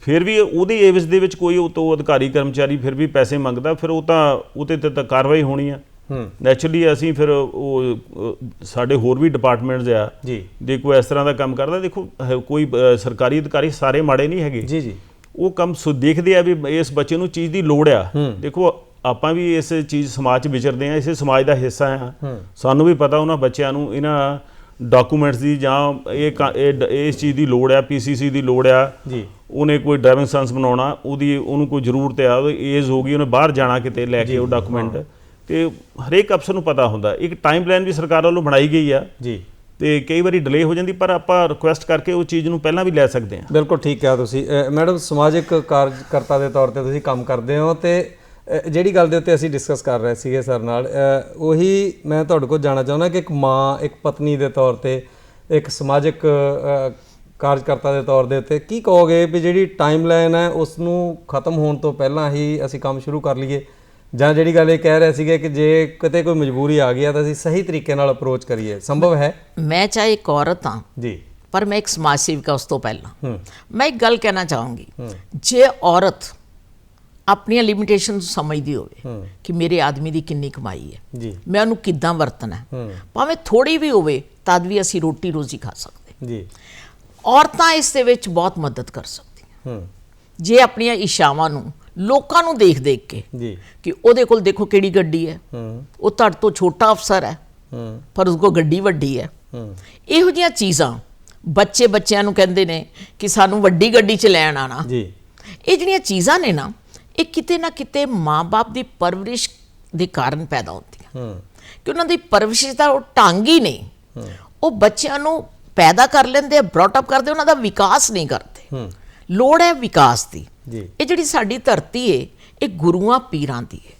Speaker 2: ਫਿਰ ਵੀ ਉਹਦੀ ਏਵਜ ਦੇ ਵਿੱਚ ਕੋਈ ਉਹ ਤੋਂ ਅਧਿਕਾਰੀ ਕਰਮਚਾਰੀ ਫਿਰ ਵੀ ਪੈਸੇ ਮੰਗਦਾ ਫਿਰ ਉਹ ਤਾਂ ਉਹਤੇ ਤੇ ਤਾਂ ਕਾਰਵਾਈ ਹੋਣੀ ਆ।
Speaker 1: ਹੂੰ।
Speaker 2: ਨੈਚੁਰਲੀ ਅਸੀਂ ਫਿਰ ਉਹ ਸਾਡੇ ਹੋਰ ਵੀ ਡਿਪਾਰਟਮੈਂਟਸ ਆ।
Speaker 1: ਜੀ।
Speaker 2: ਜੇ ਕੋਈ ਇਸ ਤਰ੍ਹਾਂ ਦਾ ਕੰਮ ਕਰਦਾ ਦੇਖੋ ਕੋਈ ਸਰਕਾਰੀ ਅਧਿਕਾਰੀ ਸਾਰੇ ਮਾੜੇ ਨਹੀਂ ਹੈਗੇ।
Speaker 1: ਜੀ ਜੀ।
Speaker 2: ਉਹ ਕੰਮ ਸੁ ਦੇਖਦੇ ਆ ਵੀ ਇਸ ਬੱਚੇ ਨੂੰ ਚੀਜ਼ ਦੀ ਲੋੜ ਆ। ਦੇਖੋ ਆਪਾਂ ਵੀ ਇਸ ਚੀਜ਼ ਸਮਾਜ 'ਚ ਵਿਚਰਦੇ ਆ ਇਸੇ ਸਮਾਜ ਦਾ ਹਿੱਸਾ ਆ। ਸਾਨੂੰ ਵੀ ਪਤਾ ਉਹਨਾਂ ਬੱਚਿਆਂ ਨੂੰ ਇਹਨਾਂ ਡਾਕੂਮੈਂਟਸ ਦੀ ਜਾਂ ਇਹ ਕ- ਇਹ ਇਸ ਚੀਜ਼ ਦੀ ਲੋੜ ਆ ਪੀਸੀਸੀ ਦੀ ਲੋੜ ਆ।
Speaker 1: ਜੀ।
Speaker 2: ਉਹਨੇ ਕੋਈ ਡਰਾਈਵਿੰਗ ਲਾਇਸੈਂਸ ਬਣਾਉਣਾ ਉਹਦੀ ਉਹਨੂੰ ਕੋਈ ਜ਼ਰੂਰਤ ਆ ਉਹਦੀ ਏਜ ਹੋ ਗਈ ਉਹਨੇ ਬਾਹਰ ਜਾਣਾ ਕਿਤੇ ਲੈ ਕੇ ਉਹ ਡਾਕੂਮੈਂਟ। ਤੇ ਹਰੇਕ ਅਫਸਰ ਨੂੰ ਪਤਾ ਹੁੰਦਾ। ਇੱਕ ਟਾਈਮ ਪਲਾਨ ਵੀ ਸਰਕਾਰ ਵੱਲੋਂ ਬਣਾਈ ਗਈ ਆ।
Speaker 1: ਜੀ।
Speaker 2: ਤੇ ਕਈ ਵਾਰੀ ਡਿਲੇ ਹੋ ਜਾਂਦੀ ਪਰ ਆਪਾਂ ਰਿਕੁਐਸਟ ਕਰਕੇ ਉਹ ਚੀਜ਼ ਨੂੰ ਪਹਿਲਾਂ ਵੀ ਲੈ ਸਕਦੇ ਹਾਂ।
Speaker 1: ਬਿਲਕੁਲ ਠੀਕ ਕਿਹਾ ਤੁਸੀਂ। ਅ, ਮੈਡਮ ਸਮਾਜਿਕ ਕਾਰਜਕਰਤਾ ਦੇ ਤੌਰ ਤੇ ਤੁਸੀਂ ਕੰਮ ਕਰਦੇ ਹੋ ਤੇ ਜਿਹੜੀ ਗੱਲ ਦੇ ਉੱਤੇ ਅਸੀਂ ਡਿਸਕਸ ਕਰ ਰਹੇ ਸੀਗੇ ਸਰ ਨਾਲ ਉਹੀ ਮੈਂ ਤੁਹਾਡੇ ਕੋਲ ਜਾਣਾ ਚਾਹੁੰਦਾ ਕਿ ਇੱਕ ਮਾਂ ਇੱਕ ਪਤਨੀ ਦੇ ਤੌਰ ਤੇ ਇੱਕ ਸਮਾਜਿਕ ਕਾਰਜਕਰਤਾ ਦੇ ਤੌਰ ਦੇ ਉੱਤੇ ਕੀ ਕਹੋਗੇ ਵੀ ਜਿਹੜੀ ਟਾਈਮਲਾਈਨ ਹੈ ਉਸ ਨੂੰ ਖਤਮ ਹੋਣ ਤੋਂ ਪਹਿਲਾਂ ਹੀ ਅਸੀਂ ਕੰਮ ਸ਼ੁਰੂ ਕਰ ਲਈਏ? ਜਾਂ ਜਿਹੜੀ ਗੱਲ ਇਹ ਕਹਿ ਰਹੇ ਸੀਗੇ ਕਿ ਜੇ ਕਿਤੇ ਕੋਈ ਮਜਬੂਰੀ ਆ ਗਈ ਆ ਤਾਂ ਅਸੀਂ ਸਹੀ ਤਰੀਕੇ ਨਾਲ ਅਪਰੋਚ ਕਰੀਏ। ਸੰਭਵ ਹੈ?
Speaker 3: ਮੈਂ ਚਾਹੇ ਇੱਕ ਔਰਤ ਹਾਂ
Speaker 1: ਜੀ।
Speaker 3: ਪਰ ਮੈਂ ਇੱਕ ਸਮਾਜ ਸੇਵਿਕਾ ਉਸ ਤੋਂ ਪਹਿਲਾਂ। ਮੈਂ ਇੱਕ ਗੱਲ ਕਹਿਣਾ ਚਾਹੂੰਗੀ। ਜੇ ਔਰਤ ਆਪਣੀਆਂ ਲਿਮਿਟੇਸ਼ਨ ਸਮਝਦੀ ਹੋਵੇ ਕਿ ਮੇਰੇ ਆਦਮੀ ਦੀ ਕਿੰਨੀ ਕਮਾਈ ਹੈ।
Speaker 1: ਜੀ।
Speaker 3: ਮੈਂ ਉਹਨੂੰ ਕਿੱਦਾਂ ਵਰਤਣਾ ਹੈ। ਭਾਵੇਂ ਥੋੜੀ ਵੀ ਹੋਵੇ ਤਦ ਵੀ ਅਸੀਂ ਰੋਟੀ ਰੋਜ਼ੀ ਖਾ ਸਕਦੇ
Speaker 1: ਜੀ।
Speaker 3: ਔਰਤਾਂ ਇਸ ਦੇ ਵਿੱਚ ਬਹੁਤ ਮਦਦ ਕਰ ਸਕਦੀਆਂ।
Speaker 1: ਹੂੰ।
Speaker 3: ਜੇ ਆਪਣੀਆਂ ਇਸ਼ਾਵਾਂ ਨੂੰ ਲੋਕਾਂ ਨੂੰ ਦੇਖ ਦੇਖ ਕੇ
Speaker 1: ਜੀ।
Speaker 3: ਕਿ ਉਹਦੇ ਕੋਲ ਦੇਖੋ ਕਿਹੜੀ ਗੱਡੀ ਹੈ।
Speaker 1: ਹੂੰ।
Speaker 3: ਉਹ ਤੁਹਾਡੇ ਤੋਂ ਛੋਟਾ ਅਫਸਰ ਹੈ।
Speaker 1: ਹੂੰ।
Speaker 3: ਪਰ ਉਸ ਕੋਲ ਗੱਡੀ ਵੱਡੀ ਹੈ।
Speaker 1: ਹੂੰ।
Speaker 3: ਇਹੋ ਜਿਹੀਆਂ ਚੀਜ਼ਾਂ ਬੱਚੇ ਬੱਚਿਆਂ ਨੂੰ ਕਹਿੰਦੇ ਨੇ ਕਿ ਸਾਨੂੰ ਵੱਡੀ ਗੱਡੀ 'ਚ ਲੈਣ ਆਣਾ
Speaker 1: ਜੀ।
Speaker 3: ਇਹ ਜਿਹੜੀਆਂ ਚੀਜ਼ਾਂ ਨੇ ਨਾ ਇਹ ਕਿਤੇ ਨਾ ਕਿਤੇ ਮਾਂ-ਬਾਪ ਦੀ ਪਰਵਰਿਸ਼ ਦੇ ਕਾਰਨ ਪੈਦਾ ਹੁੰਦੀਆਂ
Speaker 1: ਹੂੰ।
Speaker 3: ਕਿ ਉਹਨਾਂ ਦੀ ਪਰਵਰਿਸ਼ ਦਾ ਉਹ ਢੰਗ ਹੀ ਨਹੀਂ। ਉਹ ਬੱਚਿਆਂ ਨੂੰ ਪੈਦਾ ਕਰ ਲੈਂਦੇ ਆ ਬ੍ਰੌਟ ਅਪ ਕਰਦੇ ਉਹਨਾਂ ਦਾ ਵਿਕਾਸ ਨਹੀਂ ਕਰਦੇ।
Speaker 1: ਹੂੰ।
Speaker 3: ਲੋੜ ਹੈ ਵਿਕਾਸ ਦੀ। ਇਹ ਜਿਹੜੀ ਸਾਡੀ ਧਰਤੀ ਏ ਇਹ ਗੁਰੂਆਂ ਪੀਰਾਂ ਦੀ ਏ।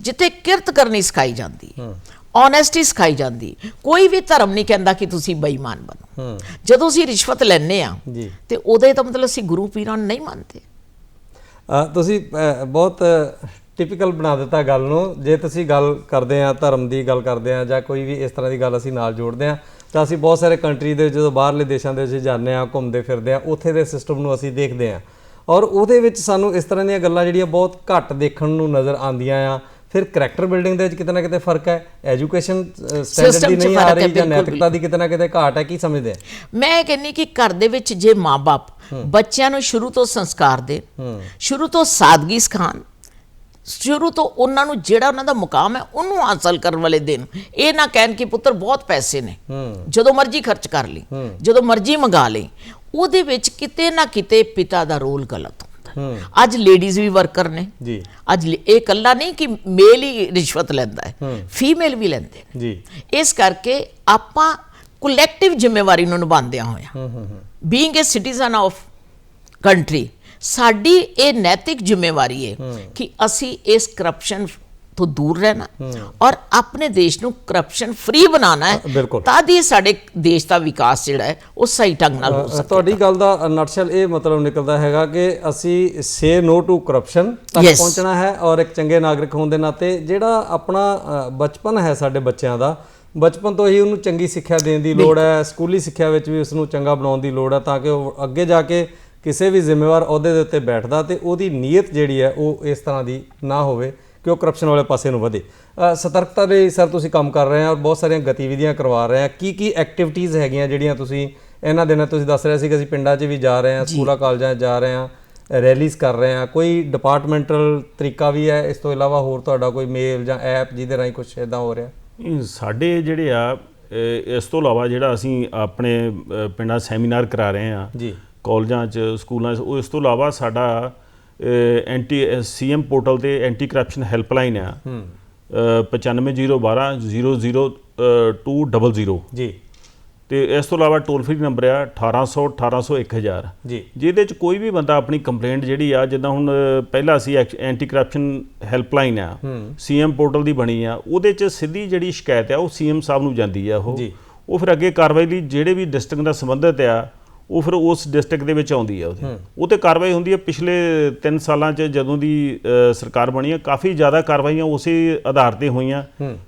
Speaker 3: ਜਿੱਥੇ ਕਿਰਤ ਕਰਨੀ ਸਿਖਾਈ ਜਾਂਦੀ ਹੈ। ਓਨੈਸਟੀ ਸਿਖਾਈ ਜਾਂਦੀ ਕੋਈ ਵੀ ਧਰਮ ਨਹੀਂ ਕਹਿੰਦਾ ਕਿ ਤੁਸੀਂ ਬੇਈਮਾਨ ਬਣੋ।
Speaker 1: ਹੂੰ।
Speaker 3: ਜਦੋਂ ਅਸੀਂ ਰਿਸ਼ਵਤ ਲੈਨੇ ਆ ਤੇ ਉਹਦੇ ਤਾਂ ਮਤਲਬ ਅਸੀਂ ਗੁਰੂ ਪੀਰਾਂ ਨੂੰ ਨਹੀਂ ਮੰਨਦੇ।
Speaker 1: ਤੁਸੀਂ ਬਹੁਤ ਟਿਪੀਕਲ ਬਣਾ ਦਿੱਤਾ ਗੱਲ ਨੂੰ। ਜੇ ਤੁਸੀਂ ਗੱਲ ਕਰਦੇ ਆ, ਧਰਮ ਦੀ ਗੱਲ ਕਰਦੇ ਆ ਜਾਂ ਕੋਈ ਵੀ ਇਸ ਤਰ੍ਹਾਂ ਦੀ ਗੱਲ ਅਸੀਂ ਨਾਲ ਜੋੜਦੇ ਆ, ਤਾਂ ਅਸੀਂ ਬਹੁਤ ਸਾਰੇ ਕੰਟਰੀ ਦੇ ਜਦੋਂ ਬਾਹਰਲੇ ਦੇਸ਼ਾਂ ਦੇ ਵਿੱਚ ਜਾਂਦੇ ਆ, ਘੁੰਮਦੇ ਫਿਰਦੇ ਆ, ਉੱਥੇ ਦੇ ਸਿਸਟਮ ਨੂੰ ਅਸੀਂ ਦੇਖਦੇ ਆ। ਔਰ ਉਹਦੇ ਵਿੱਚ ਸਾਨੂੰ ਇਸ ਤਰ੍ਹਾਂ ਦੀਆਂ ਗੱਲਾਂ ਜਿਹੜੀਆਂ ਬਹੁਤ ਘੱਟ ਦੇਖਣ ਨੂੰ ਨਜ਼ਰ ਆਉਂਦੀਆਂ ਆ ਫਿਰ ਕਰੈਕਟਰ ਬਿਲਡਿੰਗ ਦੇ ਵਿੱਚ ਕਿਤੇ ਨਾ ਕਿਤੇ ਫ਼ਰਕ ਹੈ? ਐਜੂਕੇਸ਼ਨ ਸਟੈਂਡਰਡ ਦੀ ਨਹੀਂ ਆ ਰਹੀ ਜਾਂ ਨੈਤਿਕਤਾ ਦੀ ਕਿਤੇ ਨਾ ਕਿਤੇ ਘਾਟ ਹੈ? ਕੀ ਸਮਝਦੇ ਆ?
Speaker 3: ਮੈਂ ਇਹ ਕਹਿੰਨੀ ਕਿ ਘਰ ਦੇ ਵਿੱਚ ਜੇ ਮਾਪੇ ਬੱਚਿਆਂ ਨੂੰ ਸ਼ੁਰੂ ਤੋਂ ਸੰਸਕਾਰ ਦੇ ਸ਼ੁਰੂ ਤੋਂ ਸਾਦਗੀ ਸਿਖਾਉਣ ਸ਼ੁਰੂ ਤੋਂ ਉਹਨਾਂ ਨੂੰ ਜਿਹੜਾ ਉਹਨਾਂ ਦਾ ਮੁਕਾਮ ਹੈ ਉਹਨੂੰ ਹਾਸਲ ਕਰਨ ਵਾਲੇ ਦੇਣ। ਇਹ ਨਾ ਕਹਿਣ ਕਿ ਪੁੱਤਰ ਬਹੁਤ ਪੈਸੇ ਨੇ। ਜਦੋਂ ਮਰਜ਼ੀ ਖਰਚ ਕਰ ਲਈ ਜਦੋਂ ਮਰਜ਼ੀ ਮੰਗਾ ਲਈ ਉਹਦੇ ਵਿੱਚ ਕਿਤੇ ਨਾ ਕਿਤੇ ਪਿਤਾ ਦਾ ਰੋਲ ਗਲਤ। ਅੱਜ ਲੇਡੀਜ਼ ਵੀ ਵਰਕਰ ਨੇ।
Speaker 1: ਜੀ।
Speaker 3: ਅੱਜ ਇਹ ਕੱਲਾ ਨਹੀਂ ਕਿ ਮੇਲ ਹੀ ਰਿਸ਼ਵਤ ਲੈਂਦਾ ਹੈ। ਫੀਮੇਲ ਵੀ ਲੈਂਦੇ ਨੇ।
Speaker 1: ਜੀ।
Speaker 3: ਇਸ ਕਰਕੇ ਆਪਾਂ ਕਲੈਕਟਿਵ ਜ਼ਿੰਮੇਵਾਰੀ ਨੂੰ ਨਿਭਾਉਂਦਿਆਂ ਹੋਇਆ। Being a citizen of country ਸਾਡੀ ਇਹ ਨੈਤਿਕ ਜ਼ਿੰਮੇਵਾਰੀ ਹੈ ਕਿ ਅਸੀਂ ਇਸ ਕਰਪਸ਼ਨ ਤੋਂ ਦੂਰ ਰਹਿਣਾ। ਔਰ ਆਪਣੇ ਦੇਸ਼ ਨੂੰ ਕਰਪਸ਼ਨ ਫ੍ਰੀ ਬਣਾਉਣਾ ਹੈ। ਤਦ ਹੀ ਸਾਡੇ ਦੇਸ਼ ਦਾ ਵਿਕਾਸ ਜਿਹੜਾ ਹੈ ਉਹ ਸਹੀ ਢੰਗ ਨਾਲ ਹੋ
Speaker 1: ਅ,
Speaker 3: ਸਕਦਾ
Speaker 1: ਤੁਹਾਡੀ ਗੱਲ ਦਾ ਨਟਸ਼ਲ ਇਹ ਮਤਲਬ ਨਿਕਲਦਾ ਹੈਗਾ ਕਿ ਅਸੀਂ ਸੇ ਨੋ ਟੂ ਕਰਪਸ਼ਨ ਤੱਕ. ਪਹੁੰਚਣਾ ਹੈ ਔਰ ਇੱਕ ਚੰਗੇ ਨਾਗਰਿਕ ਹੋਣ ਦੇ ਨਾਤੇ ਜਿਹੜਾ ਆਪਣਾ ਬਚਪਨ ਹੈ ਸਾਡੇ ਬੱਚਿਆਂ ਦਾ ਬਚਪਨ ਤੋਂ ਹੀ ਉਹਨੂੰ ਚੰਗੀ ਸਿੱਖਿਆ ਦੇਣ ਦੀ ਲੋੜ ਹੈ ਸਕੂਲੀ ਸਿੱਖਿਆ ਵਿੱਚ ਵੀ ਉਸ ਨੂੰ ਚੰਗਾ ਬਣਾਉਣ ਦੀ ਲੋੜ ਹੈ ਤਾਂ ਕਿ ਉਹ ਅੱਗੇ ਜਾ ਕੇ ਕਿਸੇ ਵੀ ਜ਼ਿੰਮੇਵਾਰ ਅਹੁਦੇ ਦੇ ਉੱਤੇ ਬੈਠਦਾ ਤੇ ਉਹਦੀ ਨੀਅਤ ਜਿਹੜੀ ਹੈ ਉਹ ਇਸ ਤਰ੍ਹਾਂ ਦੀ ਨਾ ਹੋਵੇ। ਕਿ ਉਹ ਕਰਪਸ਼ਨ ਵਾਲੇ ਪਾਸੇ ਨੂੰ ਵਧੇ? ਸਤਰਕਤਾ ਦੇ ਸਰ ਤੁਸੀਂ ਕੰਮ ਕਰ ਰਹੇ ਆ ਔਰ ਬਹੁਤ ਸਾਰੀਆਂ ਗਤੀਵਿਧੀਆਂ ਕਰਵਾ ਰਹੇ ਆ। ਕੀ ਕੀ ਐਕਟੀਵਿਟੀਜ਼ ਹੈਗੀਆਂ ਜਿਹੜੀਆਂ ਤੁਸੀਂ ਇਹਨਾਂ ਦਿਨਾਂ ਤੁਸੀਂ ਦੱਸ ਰਹੇ ਸੀ ਕਿ ਅਸੀਂ ਪਿੰਡਾਂ 'ਚ ਵੀ ਜਾ ਰਹੇ ਆ ਸਕੂਲਾਂ ਕਾਲਜਾਂ 'ਚ ਜਾ ਰਹੇ ਆ ਰੈਲੀਜ਼ ਕਰ ਰਹੇ ਆ। ਕੋਈ ਡਿਪਾਰਟਮੈਂਟਲ ਤਰੀਕਾ ਵੀ ਹੈ? ਇਸ ਤੋਂ ਇਲਾਵਾ ਹੋਰ ਤੁਹਾਡਾ ਕੋਈ ਮੇਲ ਜਾਂ ਐਪ ਜਿਹਦੇ ਰਾਹੀਂ ਕੁਝ ਇਦਾਂ ਹੋ ਰਿਹਾ?
Speaker 2: ਸਾਡੇ ਜਿਹੜੇ ਆ ਇਸ ਤੋਂ ਇਲਾਵਾ ਜਿਹੜਾ ਅਸੀਂ ਆਪਣੇ ਪਿੰਡਾਂ ਸੈਮੀਨਾਰ ਕਰਾ ਰਹੇ ਆ।
Speaker 1: ਜੀ।
Speaker 2: ਕਾਲਜਾਂ 'ਚ ਸਕੂਲਾਂ 'ਚ ਉਹ ਇਸ ਤੋਂ ਇਲਾਵਾ ਸਾਡਾ ਐਂਟੀ ਸੀਐਮ ਪੋਰਟਲ ਤੇ ਐਂਟੀ ਕਰਪਸ਼ਨ ਹੈਲਪਲਾਈਨ ਆ। ਹੂੰ। 9501200200
Speaker 1: ਜੀ।
Speaker 2: ਤੇ ਇਸ ਤੋਂ ਇਲਾਵਾ ਟੋਲ ਫ੍ਰੀ ਨੰਬਰ ਆ 1800 1800 1000
Speaker 1: ਜੀ।
Speaker 2: ਜਿਹਦੇ ਚ ਕੋਈ ਵੀ ਬੰਦਾ ਆਪਣੀ ਕੰਪਲੇਂਟ ਜਿਹੜੀ ਆ ਜਿੱਦਾਂ ਹੁਣ ਪਹਿਲਾਂ ਅਸੀਂ ਐਂਟੀ ਕਰਪਸ਼ਨ ਹੈਲਪਲਾਈਨ ਆ ਸੀਐਮ ਪੋਰਟਲ ਦੀ ਬਣੀ ਆ ਉਹਦੇ ਚ ਸਿੱਧੀ ਜਿਹੜੀ ਸ਼ਿਕਾਇਤ ਆ ਉਹ ਸੀਐਮ ਸਾਹਿਬ ਨੂੰ ਜਾਂਦੀ ਆ ਉਹ। ਉਹ ਫਿਰ ਅੱਗੇ ਕਾਰਵਾਈ ਲਈ ਜਿਹੜੇ ਵੀ ਡਿਸਟ੍ਰਿਕਟ ਨਾਲ ਸੰਬੰਧਿਤ ਆ ਉਹ ਫਿਰ ਉਸ ਡਿਸਟ੍ਰਿਕਟ ਦੇ ਵਿੱਚ ਆਉਂਦੀ ਆ ਉਹਦੇ। ਉਹ ਤੇ ਕਾਰਵਾਈ ਹੁੰਦੀ ਹੈ ਪਿਛਲੇ 3 ਸਾਲਾਂ ਚ ਜਦੋਂ ਦੀ ਸਰਕਾਰ ਬਣੀ ਆ ਕਾਫੀ ਜ਼ਿਆਦਾ ਕਾਰਵਾਈਆਂ ਉਸੇ ਆਧਾਰ ਤੇ ਹੋਈਆਂ।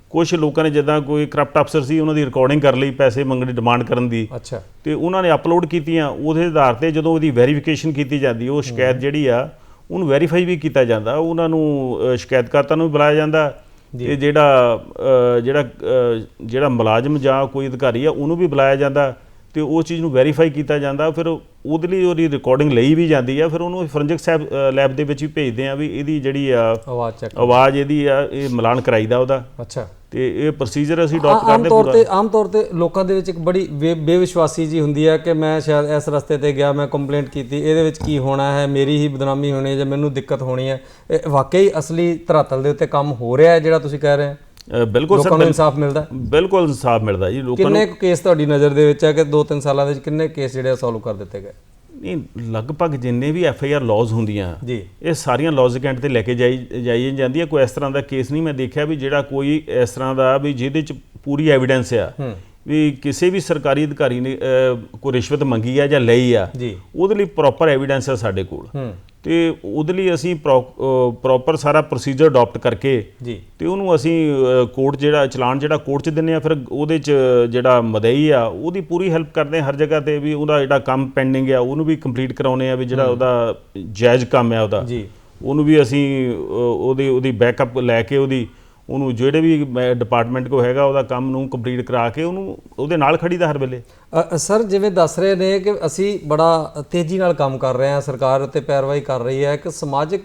Speaker 2: ਕੁਝ ਲੋਕਾਂ ਨੇ ਜਿੱਦਾਂ ਕੋਈ ਕਰਪਟ ਅਫਸਰ ਸੀ ਉਹਨਾਂ ਦੀ ਰਿਕਾਰਡਿੰਗ ਕਰ ਲਈ ਪੈਸੇ ਮੰਗਣ ਦੀ ਡਿਮਾਂਡ ਕਰਨ ਦੀ।
Speaker 1: ਅੱਛਾ।
Speaker 2: ਤੇ ਉਹਨਾਂ ਨੇ ਅਪਲੋਡ ਕੀਤੀਆਂ ਉਹਦੇ ਆਧਾਰ ਤੇ ਜਦੋਂ ਉਹਦੀ ਵੈਰੀਫਿਕੇਸ਼ਨ ਕੀਤੀ ਜਾਂਦੀ ਉਹ ਸ਼ਿਕਾਇਤ ਜਿਹੜੀ ਆ ਉਹਨੂੰ ਵੈਰੀਫਾਈ ਵੀ ਕੀਤਾ ਜਾਂਦਾ। ਉਹਨਾਂ ਨੂੰ ਸ਼ਿਕਾਇਤਕਰਤਾ ਨੂੰ ਵੀ ਬੁਲਾਇਆ ਜਾਂਦਾ। ਤੇ ਜਿਹੜਾ ਜਿਹੜਾ ਜਿਹੜਾ ਮੁਲਾਜ਼ਮ ਜਾਂ ਕੋਈ ਅਧਿਕਾਰੀ ਆ ਉਹਨੂੰ ਵੀ ਬੁਲਾਇਆ ਜਾਂਦਾ। ਤੇ ਉਹ ਚੀਜ਼ ਨੂੰ ਵੈਰੀਫਾਈ ਕੀਤਾ ਜਾਂਦਾ ਫਿਰ ਉਹਦੇ ਲਈ ਉਹਦੀ ਰਿਕਾਰਡਿੰਗ ਲਈ ਵੀ ਜਾਂਦੀ ਆ ਫਿਰ ਉਹਨੂੰ ਫੋਰੈਂਸਿਕ ਸਾਹਿਬ ਲੈਬ ਦੇ ਵਿੱਚ ਵੀ ਭੇਜਦੇ ਆ ਵੀ ਇਹਦੀ ਜਿਹੜੀ ਆ
Speaker 1: ਆਵਾਜ਼ ਚੈੱਕ
Speaker 2: ਆਵਾਜ਼ ਇਹਦੀ ਆ ਇਹ ਮਿਲਾਨ ਕਰਾਈਦਾ ਉਹਦਾ।
Speaker 1: ਅੱਛਾ।
Speaker 2: ਤੇ ਇਹ ਪ੍ਰੋਸੀਜਰ ਅਸੀਂ
Speaker 1: ਆਮ
Speaker 2: ਕਰਦੇ
Speaker 1: ਤੌਰ
Speaker 2: ਪੂਰਾ।
Speaker 1: ਤੇ ਆਮ ਤੌਰ ਤੇ ਲੋਕਾਂ ਦੇ ਵਿੱਚ ਇੱਕ ਬੜੀ ਬੇਵਿਸ਼ਵਾਸੀ ਜੀ ਹੁੰਦੀ ਹੈ ਕਿ ਮੈਂ ਸ਼ਾਇਦ ਇਸ ਰਸਤੇ ਤੇ ਗਿਆ ਮੈਂ ਕੰਪਲੇਂਟ ਕੀਤੀ ਇਹਦੇ ਵਿੱਚ ਕੀ ਹੋਣਾ ਹੈ ਮੇਰੀ ਹੀ ਬਦਨਾਮੀ ਹੋਣੀ ਹੈ ਜਾਂ ਮੈਨੂੰ ਦਿੱਕਤ ਹੋਣੀ ਹੈ। ਇਹ ਵਾਕਈ ਅਸਲੀ ਧਰਾਤਲ ਦੇ ਉੱਤੇ ਕੰਮ ਹੋ ਰਿਹਾ ਹੈ ਜਿਹੜਾ ਤੁਸੀਂ ਕਹਿ ਰਹੇ ਹੋ?
Speaker 2: ਬਿਲਕੁਲ ਸਰ
Speaker 1: ਲੋਕਾਂ ਨੂੰ ਇਨਸਾਫ ਮਿਲਦਾ ਹੈ?
Speaker 2: ਬਿਲਕੁਲ ਇਨਸਾਫ ਮਿਲਦਾ ਜੀ ਲੋਕਾਂ ਨੂੰ
Speaker 1: ਕਿੰਨੇ ਕੁ ਕੇਸ ਤੁਹਾਡੀ ਨਜ਼ਰ ਦੇ ਵਿੱਚ ਹੈ ਕਿ 2-3 ਸਾਲਾਂ ਦੇ ਵਿੱਚ ਕਿੰਨੇ ਕੇਸ ਜਿਹੜੇ ਸੋਲਵ ਕਰ ਦਿੱਤੇ ਗਏ?
Speaker 2: ਨਹੀਂ ਲਗਭਗ ਜਿੰਨੇ ਵੀ ਐਫ ਆਈ ਆਰ ਲਾਜ਼ ਹੁੰਦੀਆਂ
Speaker 1: ਜੀ।
Speaker 2: ਇਹ ਸਾਰੀਆਂ ਲਾਜ਼ ਅਕੈਂਟ ਤੇ ਲੈ ਕੇ ਜਾਈ ਜਾਈ ਜਾਂਦੀਆਂ। ਕੋਈ ਇਸ ਤਰ੍ਹਾਂ ਦਾ ਕੇਸ ਨਹੀਂ ਮੈਂ ਦੇਖਿਆ ਵੀ ਜਿਹੜਾ ਕੋਈ ਇਸ ਤਰ੍ਹਾਂ ਦਾ ਵੀ ਜਿਹਦੇ ਚ ਪੂਰੀ ਐਵੀਡੈਂਸ ਆ ਵੀ ਕਿਸੇ ਵੀ ਸਰਕਾਰੀ ਅਧਿਕਾਰੀ ਨੇ ਕੋਈ ਰਿਸ਼ਵਤ ਮੰਗੀ ਆ ਜਾਂ ਲਈ ਆ
Speaker 1: ਜੀ।
Speaker 2: ਉਹਦੇ ਲਈ ਪ੍ਰੋਪਰ ਐਵੀਡੈਂਸ ਆ ਸਾਡੇ ਕੋਲ।
Speaker 1: ਹੂੰ।
Speaker 2: ਤੇ ਉਹਦੇ ਲਈ ਅਸੀਂ ਪ੍ਰੋਪਰ ਸਾਰਾ ਪ੍ਰੋਸੀਜਰ ਅਡਾਪਟ ਕਰਕੇ
Speaker 1: ਜੀ।
Speaker 2: ਤੇ ਉਹਨੂੰ ਅਸੀਂ ਕੋਰਟ ਜਿਹੜਾ ਚਲਾਨ ਜਿਹੜਾ ਕੋਰਟ 'ਚ ਦਿੰਨੇ ਆ ਫਿਰ ਉਹਦੇ 'ਚ ਜਿਹੜਾ ਮਦਈ ਆ ਉਹਦੀ ਪੂਰੀ ਹੈਲਪ ਕਰਦੇ ਹਰ ਜਗ੍ਹਾ ਤੇ ਵੀ ਉਹਦਾ ਜਿਹੜਾ ਕੰਮ ਪੈਂਡਿੰਗ ਆ ਉਹਨੂੰ ਵੀ ਕੰਪਲੀਟ ਕਰਾਉਨੇ ਆ ਵੀ ਜਿਹੜਾ ਉਹਦਾ ਜਾਇਜ਼ ਕੰਮ ਆ ਉਹਦਾ।
Speaker 1: ਜੀ।
Speaker 2: ਉਹਨੂੰ ਵੀ ਅਸੀਂ ਉਹਦੀ ਉਹਦੀ ਬੈਕਅਪ ਲੈ ਕੇ ਉਹਦੀ ਉਹਨੂੰ ਜਿਹੜੇ ਵੀ ਡਿਪਾਰਟਮੈਂਟ ਕੋ ਹੈਗਾ ਉਹਦਾ ਕੰਮ ਨੂੰ ਕੰਪਲੀਟ ਕਰਾ ਕੇ ਉਹਨੂੰ ਉਹਦੇ ਨਾਲ ਖੜੀ ਦਾ ਹਰ ਵੇਲੇ।
Speaker 1: ਸਰ ਜਿਵੇਂ ਦੱਸ ਰਹੇ ਨੇ ਕਿ ਅਸੀਂ ਬੜਾ ਤੇਜ਼ੀ ਨਾਲ ਕੰਮ ਕਰ ਰਹੇ ਹਾਂ ਸਰਕਾਰ ਉੱਤੇ ਪੈਰਵਾਈ ਕਰ ਰਹੀ ਹੈ ਕਿ ਸਮਾਜਿਕ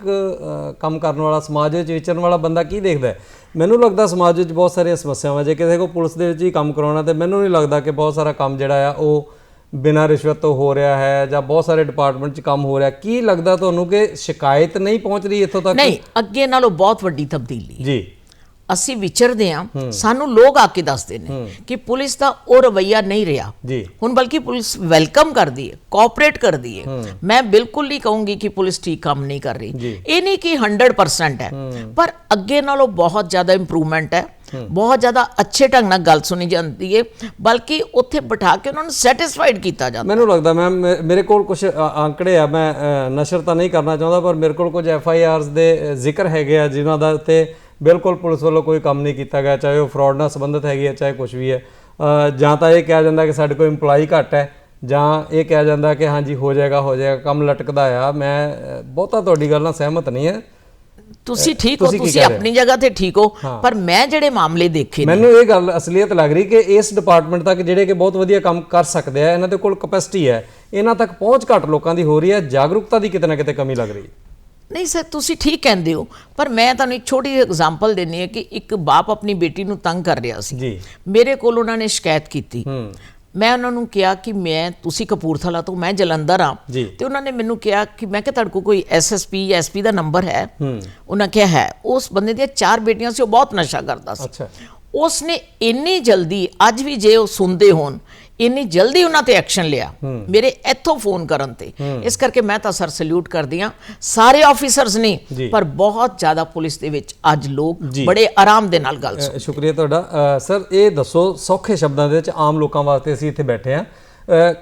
Speaker 1: ਕੰਮ ਕਰਨ ਵਾਲਾ ਸਮਾਜ ਵਿੱਚ ਵਿਚਰਨ ਵਾਲਾ ਬੰਦਾ ਕੀ ਦੇਖਦਾ ਹੈ? ਮੈਨੂੰ ਲੱਗਦਾ ਸਮਾਜ ਵਿੱਚ ਬਹੁਤ ਸਾਰੀਆਂ ਸਮੱਸਿਆਵਾਂ ਜੇ ਕਿਸੇ ਕੋ ਪੁਲਿਸ ਦੇ ਵਿੱਚ ਹੀ ਕੰਮ ਕਰਾਉਣਾ ਤੇ ਮੈਨੂੰ ਨਹੀਂ ਲੱਗਦਾ ਕਿ ਬਹੁਤ ਸਾਰਾ ਕੰਮ ਜਿਹੜਾ ਆ ਉਹ ਬਿਨਾਂ ਰਿਸ਼ਵਤ ਤੋਂ ਹੋ ਰਿਹਾ ਹੈ ਜਾਂ ਬਹੁਤ ਸਾਰੇ ਡਿਪਾਰਟਮੈਂਟ 'ਚ ਕੰਮ ਹੋ ਰਿਹਾ। ਕੀ ਲੱਗਦਾ ਤੁਹਾਨੂੰ ਕਿ ਸ਼ਿਕਾਇਤ ਨਹੀਂ ਪਹੁੰਚ ਰਹੀ ਇੱਥੋਂ ਤੱਕ?
Speaker 3: ਨਹੀਂ ਅੱਗੇ ਨਾਲੋਂ ਬਹੁਤ ਵੱਡੀ ਤਬਦੀਲੀ
Speaker 1: ਜੀ।
Speaker 3: ਅਸੀਂ ਵਿਚਰਦੇ ਆ ਸਾਨੂੰ ਲੋਕ ਆ ਕੇ ਦੱਸਦੇ ਨੇ ਕਿ ਪੁਲਿਸ ਦਾ ਉਹ ਰਵਈਆ ਨਹੀਂ ਰਿਹਾ। ਹੁਣ ਬਲਕਿ ਪੁਲਿਸ ਵੈਲਕਮ ਕਰਦੀ ਹੈ ਕੋਆਪਰੇਟ ਕਰਦੀ ਹੈ। ਮੈਂ ਬਿਲਕੁਲ ਨਹੀਂ ਕਹੂੰਗੀ ਕਿ ਪੁਲਿਸ ਠੀਕ ਕੰਮ ਨਹੀਂ ਕਰ ਰਹੀ। ਇਹ ਨਹੀਂ ਕਿ 100% ਹੈ ਪਰ ਅੱਗੇ ਨਾਲੋਂ ਬਹੁਤ ਜ਼ਿਆਦਾ ਇੰਪਰੂਵਮੈਂਟ ਹੈ। ਬਹੁਤ ਜ਼ਿਆਦਾ ਅੱਛੇ ਢੰਗ ਨਾਲ ਗੱਲ ਸੁਣੀ ਜਾਂਦੀ ਹੈ ਬਲਕਿ ਉੱਥੇ ਬਿਠਾ ਕੇ ਉਹਨਾਂ ਨੂੰ ਸੈਟੀਸਫਾਈਡ ਕੀਤਾ ਜਾਂਦਾ।
Speaker 1: ਮੈਨੂੰ ਲੱਗਦਾ ਮੈਂ ਮੇ- ਮੇਰੇ ਕੋਲ ਕੁਝ ਅੰਕੜੇ ਆ ਮੈਂ ਨਸ਼ਰ ਤਾਂ ਨਹੀਂ ਕਰਨਾ ਚਾਹੁੰਦਾ ਪਰ ਮੇਰੇ ਕੋਲ ਕੁਝ ਐਫ ਆਈ ਆਰਸ ਦੇ ਜ਼ਿਕਰ ਹੈਗੇ ਆ ਜਿਨ੍ਹਾਂ ਦਾ ਉੱਤੇ ਬਿਲਕੁਲ ਪੁਲਿਸ ਵੱਲੋਂ ਕੋਈ ਕੰਮ ਨਹੀਂ ਕੀਤਾ ਗਿਆ ਚਾਹੇ ਉਹ ਫਰਾਡ ਨਾਲ ਸੰਬੰਧਿਤ ਹੈਗੀ ਹੈ ਚਾਹੇ ਕੁਝ ਵੀ ਹੈ। ਜਾਂ ਤਾਂ ਇਹ ਕਿਹਾ ਜਾਂਦਾ ਕਿ ਸਾਡੇ ਕੋਲ EMPLOYE ਘੱਟ ਹੈ ਜਾਂ ਇਹ ਕਿਹਾ ਜਾਂਦਾ ਕਿ ਹਾਂਜੀ ਹੋ ਜਾਏਗਾ ਹੋ ਜਾਏਗਾ ਕੰਮ ਲਟਕਦਾ ਆ। ਮੈਂ ਬਹੁਤਾ ਤੁਹਾਡੀ ਗੱਲ ਨਾਲ ਸਹਿਮਤ ਨਹੀਂ ਹੈ।
Speaker 3: ਤੁਸੀਂ ਠੀਕ ਹੋ
Speaker 1: ਤੁਸੀਂ
Speaker 3: ਆਪਣੀ ਜਗ੍ਹਾ ਤੇ ਠੀਕ ਹੋ ਪਰ ਮੈਂ ਜਿਹੜੇ ਮਾਮਲੇ ਦੇਖੇ ਨੇ
Speaker 1: ਮੈਨੂੰ ਇਹ ਗੱਲ ਅਸਲੀਅਤ ਲੱਗ ਰਹੀ ਕਿ ਇਸ ਡਿਪਾਰਟਮੈਂਟ ਤੱਕ ਜਿਹੜੇ ਕਿ ਬਹੁਤ ਵਧੀਆ ਕੰਮ ਕਰ ਸਕਦੇ ਆ ਇਹਨਾਂ ਦੇ ਕੋਲ ਕਪੈਸਿਟੀ ਹੈ। ਇਹਨਾਂ ਤੱਕ ਪਹੁੰਚ ਘੱਟ ਲੋਕਾਂ ਦੀ ਹੋ ਰਹੀ ਹੈ ਜਾਗਰੂਕਤਾ ਦੀ ਕਿਤੇ ਨਾ ਕਿਤੇ ਕਮੀ ਲੱਗ ਰਹੀ ਹੈ।
Speaker 3: ਨਹੀਂ ਸਰ ਤੁਸੀਂ ਠੀਕ ਕਹਿੰਦੇ ਹੋ ਪਰ ਮੈਂ ਤੁਹਾਨੂੰ ਇੱਕ ਛੋਟੀ ਜਿਹੀ ਐਗਜ਼ਾਮਪਲ ਦੇਣੀ ਹੈ ਕਿ ਇੱਕ ਬਾਪ ਆਪਣੀ ਬੇਟੀ ਨੂੰ ਤੰਗ ਕਰ ਰਿਹਾ ਸੀ।
Speaker 1: ਜੀ।
Speaker 3: ਮੇਰੇ ਕੋਲ ਉਹਨਾਂ ਨੇ ਸ਼ਿਕਾਇਤ ਕੀਤੀ। ਮੈਂ ਉਹਨਾਂ ਨੂੰ ਕਿਹਾ ਕਿ ਮੈਂ ਤੁਸੀਂ ਕਪੂਰਥਲਾ ਤੋਂ ਮੈਂ ਜਲੰਧਰ ਆ। ਤੇ ਉਹਨਾਂ ਨੇ ਮੈਨੂੰ ਕਿਹਾ ਕਿ ਮੈਂ ਕਿਹਾ ਤੁਹਾਡੇ ਕੋਲ ਕੋਈ ਐਸਐਸਪੀ ਜਾਂ ਐਸਪੀ ਦਾ ਨੰਬਰ ਹੈ? ਉਹਨਾਂ ਕਿਹਾ ਹੈ। ਉਸ ਬੰਦੇ ਦੀਆਂ ਚਾਰ ਬੇਟੀਆਂ ਸੀ ਉਹ ਬਹੁਤ ਨਸ਼ਾ ਕਰਦਾ ਸੀ।
Speaker 1: ਅੱਛਾ
Speaker 3: ਉਸਨੇ ਇੰਨੀ ਜਲਦੀ ਅੱਜ ਵੀ ਜੇ ਉਹ ਸੁਣਦੇ ਹੋਣ ਇੰਨੀ ਜਲਦੀ ਉਹਨਾਂ ਤੇ ਐਕਸ਼ਨ ਲਿਆ ਮੇਰੇ ਇੱਥੋਂ ਫੋਨ ਕਰਨ ਤੇ। ਇਸ ਕਰਕੇ ਮੈਂ ਤਾਂ ਸਰ ਸਲੂਟ ਕਰਦੀ ਆ ਸਾਰੇ ਆਫੀਸਰਸ। ਨਹੀਂ ਪਰ ਬਹੁਤ ਜ਼ਿਆਦਾ ਪੁਲਿਸ ਦੇ ਵਿੱਚ ਅੱਜ ਲੋਕ। ਬੜੇ ਆਰਾਮ ਦੇ ਨਾਲ ਗੱਲ
Speaker 1: ਅ, ਸ਼ੁਕਰੀਆ ਤੁਹਾਡਾ। ਸਰ ਇਹ ਦੱਸੋ ਸੌਖੇ ਸ਼ਬਦਾਂ ਦੇ ਵਿੱਚ ਆਮ ਲੋਕਾਂ ਵਾਸਤੇ ਅਸੀਂ ਇੱਥੇ ਬੈਠੇ ਆ